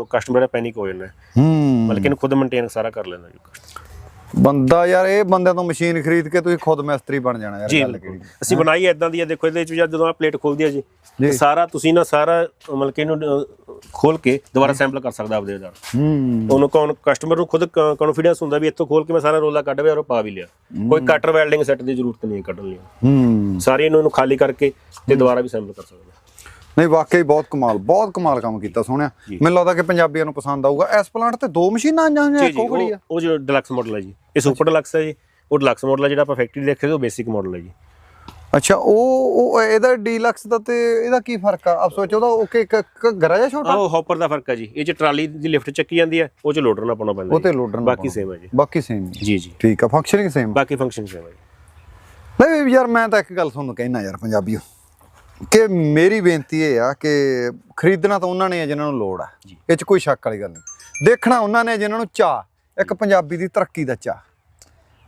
ਕਸਟਮਰ ਦਾ ਪੈਨਿਕ ਹੋ ਜਾਣਾ ਹੈ। ਹੂੰ ਮਤਲਬ ਕਿ ਇਹਨੂੰ ਖੁਦ ਮੇਨਟੇਨ ਸਾਰਾ ਕਰ ਲੈਣਾ ਜੀ। ਬੰਦਾ ਯਾਰ ਇਹ ਬੰਦਿਆਂ ਤੋਂ ਮਸ਼ੀਨ ਖਰੀਦ ਕੇ ਤੁਸੀਂ ਖੁਦ ਮਿਸਤਰੀ ਬਣ ਜਾਣਾ ਯਾਰ ਗੱਲ ਕਿਹੜੀ। ਅਸੀਂ ਬਣਾਈ ਇਦਾਂ ਦੀ ਹੈ ਦੇਖੋ ਇਹਦੇ ਵਿੱਚ ਜਦੋਂ ਆ ਪਲੇਟ ਖੁੱਲਦੀ ਹੈ ਜੀ ਸਾਰਾ ਤੁਸੀਂ ਨਾ ਸਾਰਾ ਮਤਲਬ ਕਿ ਇਹਨੂੰ ਖੋਲ ਕੇ ਦੁਬਾਰਾ ਸੈਂਪਲ ਕਰ ਸਕਦਾ ਆਪਦੇ ਨਾਲ। ਹੂੰ। ਉਹਨੂੰ ਕੌਣ ਕਸਟਮਰ ਨੂੰ ਖੁਦ ਕੌਨਫੀਡੈਂਸ ਹੁੰਦਾ ਵੀ ਇੱਥੋਂ ਖੋਲ ਕੇ ਮੈਂ ਸਾਰਾ ਰੋਲਾ ਕੱਢ ਵਿਆ ਔਰ ਪਾ ਵੀ ਲਿਆ। ਕੋਈ ਕਟਰ ਵੈਲਡਿੰਗ ਸੈੱਟ ਦੀ ਜ਼ਰੂਰਤ ਨਹੀਂ ਹੈ ਕੱਢਣ ਲਈ। ਹੂੰ। ਸਾਰੀ ਇਹਨੂੰ ਖਾਲੀ ਕਰਕੇ ਤੇ ਦੁਬਾਰਾ ਵੀ ਸੈਂਪਲ ਕਰ ਸਕਦਾ ਨਹੀਂ ਵਾਕਈ ਬਹੁਤ ਕਮਾਲ ਬਹੁਤ ਕਮਾਲ ਕੰਮ ਕੀਤਾ ਸੋਹਣਿਆ। ਜੀ। ਮੈਨੂੰ ਲੱਗਦਾ ਕਿ ਪੰਜਾਬੀਆਂ ਨੂੰ ਪਸੰਦ ਆਊਗਾ। ਇਸ ਪਲਾਂਟ ਤੇ ਦੋ ਮਸ਼ੀਨਾਂ ਆਈਆਂ ਹੋਈਆਂ ਜੀ ਇੱਕ ਜੀ ਉਹ ਆ। ਉਹ ਜੋ ਡਿਲਕਸ ਮਾਡਲ ਹੈ ਜੀ। ਇਹ ਸੁਪਰ ਡਿਲਕਸ ਹੈ ਜੀ। ਉਹ ਡਿਲਕਸ ਮਾਡਲ ਹੈ ਜਿਹੜਾ ਆਪਾਂ ਫੈਕਟਰੀ ਦੇਖੇ ਉਹ ਬੇਸਿਕ ਮਾਡਲ ਹੈ ਜੀ। ਅੱਛਾ ਉਹ ਉਹ ਇਹਦਾ ਡੀਲਕਸ ਦਾ ਤੇ ਇਹਦਾ ਕੀ ਫ਼ਰਕ ਆ? ਆਪ ਸੋਚੋ ਉਹਦਾ ਓਕੇ ਇੱਕ ਜਿਹਾ ਆਹ ਛੋਟਾ ਉਹ ਹੌਪਰ ਦਾ ਫ਼ਰਕ ਹੈ ਜੀ। ਇਹ ਚ ਟਰਾਲੀ ਦੀ ਲਿਫਟ ਚੱਕੀ ਜਾਂਦੀ ਹੈ ਉਹ ਚ ਲੋਡਰ ਨਾ ਪਾਉਣਾ ਪੈਂਦਾ ਉਹ ਤੇ ਜੀ। ਲੋਡਰ ਨਾਲ ਬਾਕੀ। ਸੇਮ ਹੈ ਜੀ। ਬਾਕੀ ਸੇਮ ਜੀ ਜੀ। ਠੀਕ ਆ ਫੰਕਸ਼ਨਿੰਗ ਸੇਮ ਬਾਕੀ ਫੰਕਸ਼ਨ ਸੇਮ ਹੈ ਜੀ। ਨਹੀਂ ਯਾਰ ਮੈਂ ਤਾਂ ਇੱਕ ਗੱਲ ਤੁਹਾਨੂੰ ਕਹਿਣਾ ਯਾਰ ਪੰਜਾਬੀਓ। ਕਿ ਮੇਰੀ ਬੇਨਤੀ ਇਹ ਆ ਕਿ ਖਰੀਦਣਾ ਤਾਂ ਉਹਨਾਂ ਨੇ ਆ ਜਿਨ੍ਹਾਂ ਨੂੰ ਲੋੜ ਆ। ਇਹ 'ਚ ਕੋਈ ਸ਼ੱਕ ਵਾਲੀ ਗੱਲ ਨਹੀਂ। ਦੇਖਣਾ ਉਹਨਾਂ ਨੇ ਜਿਨ੍ਹਾਂ ਨੂੰ ਚਾਹ ਇੱਕ ਪੰਜਾਬੀ ਦੀ ਤਰੱਕੀ ਦਾ ਚਾਹ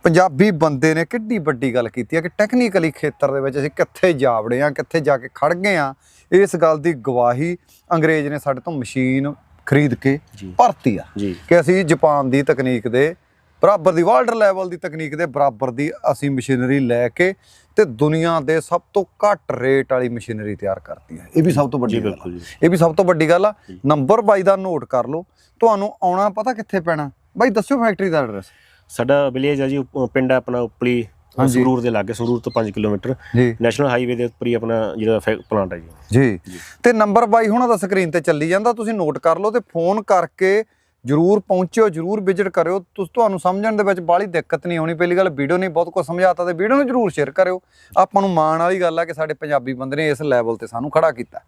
ਪੰਜਾਬੀ ਬੰਦੇ ਨੇ ਕਿੱਡੀ ਵੱਡੀ ਗੱਲ ਕੀਤੀ ਆ ਕਿ ਟੈਕਨੀਕਲੀ ਖੇਤਰ ਦੇ ਵਿੱਚ ਅਸੀਂ ਕਿੱਥੇ ਜਾ ਵੜੇ ਆ ਕਿੱਥੇ ਜਾ ਕੇ ਖੜ ਗਏ ਆ। ਇਸ ਗੱਲ ਦੀ ਗਵਾਹੀ ਅੰਗਰੇਜ਼ ਨੇ ਸਾਡੇ ਤੋਂ ਮਸ਼ੀਨ ਖਰੀਦ ਕੇ। ਭਰਤੀ ਆ। ਕਿ ਅਸੀਂ ਜਾਪਾਨ ਦੀ ਤਕਨੀਕ ਦੇ ਬਰਾਬਰ ਦੀ ਵਰਲਡ ਲੈਵਲ ਦੀ ਤਕਨੀਕ ਦੇ ਬਰਾਬਰ ਦੀ ਅਸੀਂ ਮਸ਼ੀਨਰੀ ਲੈ ਕੇ ਤੇ ਦੁਨੀਆ ਦੇ ਸਭ ਤੋਂ ਘੱਟ ਰੇਟ ਵਾਲੀ ਮਸ਼ੀਨਰੀ ਤਿਆਰ ਕਰਤੀ ਹੈ। ਇਹ ਵੀ ਸਭ ਤੋਂ ਵੱਡੀ ਗੱਲ ਆ। ਇਹ ਵੀ ਸਭ ਤੋਂ ਵੱਡੀ ਗੱਲ ਆ। ਨੰਬਰ 22 ਦਾ ਨੋਟ ਕਰ ਲਓ। ਤੁਹਾਨੂੰ ਆਉਣਾ ਪਤਾ ਕਿੱਥੇ ਪੈਣਾ? ਬਾਈ ਦੱਸਿਓ ਫੈਕਟਰੀ ਦਾ ਐਡਰੈਸ ਸਾਡਾ ਵਿਲੇਜ ਹੈ ਜੀ ਉਪ- ਪਿੰਡ ਹੈ ਆਪਣਾ ਉਪਲੀ ਹਾਂਜੀ। ਸੰਗਰੂਰ ਦੇ ਲਾਗੇ ਸੰਗਰੂਰ ਤੋਂ 5 ਕਿਲੋਮੀਟਰ। ਜੀ। ਨੈਸ਼ਨਲ ਹਾਈਵੇ ਦੇ ਉੱਪਰ ਹੀ ਆਪਣਾ ਜਿਹੜਾ ਪਲਾਂਟ ਹੈ ਜੀ। ਜੀ। ਤੇ ਨੰਬਰ 22 ਹੁਣਾਂ ਦਾ ਸਕਰੀਨ ਤੇ ਚੱਲੀ ਜਾਂਦਾ। ਤੁਸੀਂ ਨੋਟ ਕਰ ਲਓ ਤੇ ਫੋਨ ਕਰਕੇ ਜਰੂਰ ਪਹੁੰਚਿਓ, ਜਰੂਰ ਵਿਜ਼ਿਟ ਕਰਿਓ। ਤੁਸ, ਤੁਹਾਨੂੰ ਸਮਝਣ ਦੇ ਵਿੱਚ ਬਾਹਲੀ ਦਿੱਕਤ ਨਹੀਂ ਆਉਣੀ। ਪਹਿਲੀ ਗੱਲ ਵੀਡੀਓ ਨੇ ਬਹੁਤ ਕੁਝ ਸਮਝਾਤਾ ਤੇ ਵੀਡੀਓ ਨੂੰ ਜਰੂਰ ਸ਼ੇਅਰ ਕਰਿਓ। ਆਪਾਂ ਨੂੰ ਮਾਣ ਵਾਲੀ ਗੱਲ ਆ ਕਿ ਸਾਡੇ ਪੰਜਾਬੀ ਬੰਦੇ ਨੇ ਇਸ ਲੈਵਲ ਤੇ ਸਾਨੂੰ ਖੜਾ ਕੀਤਾ।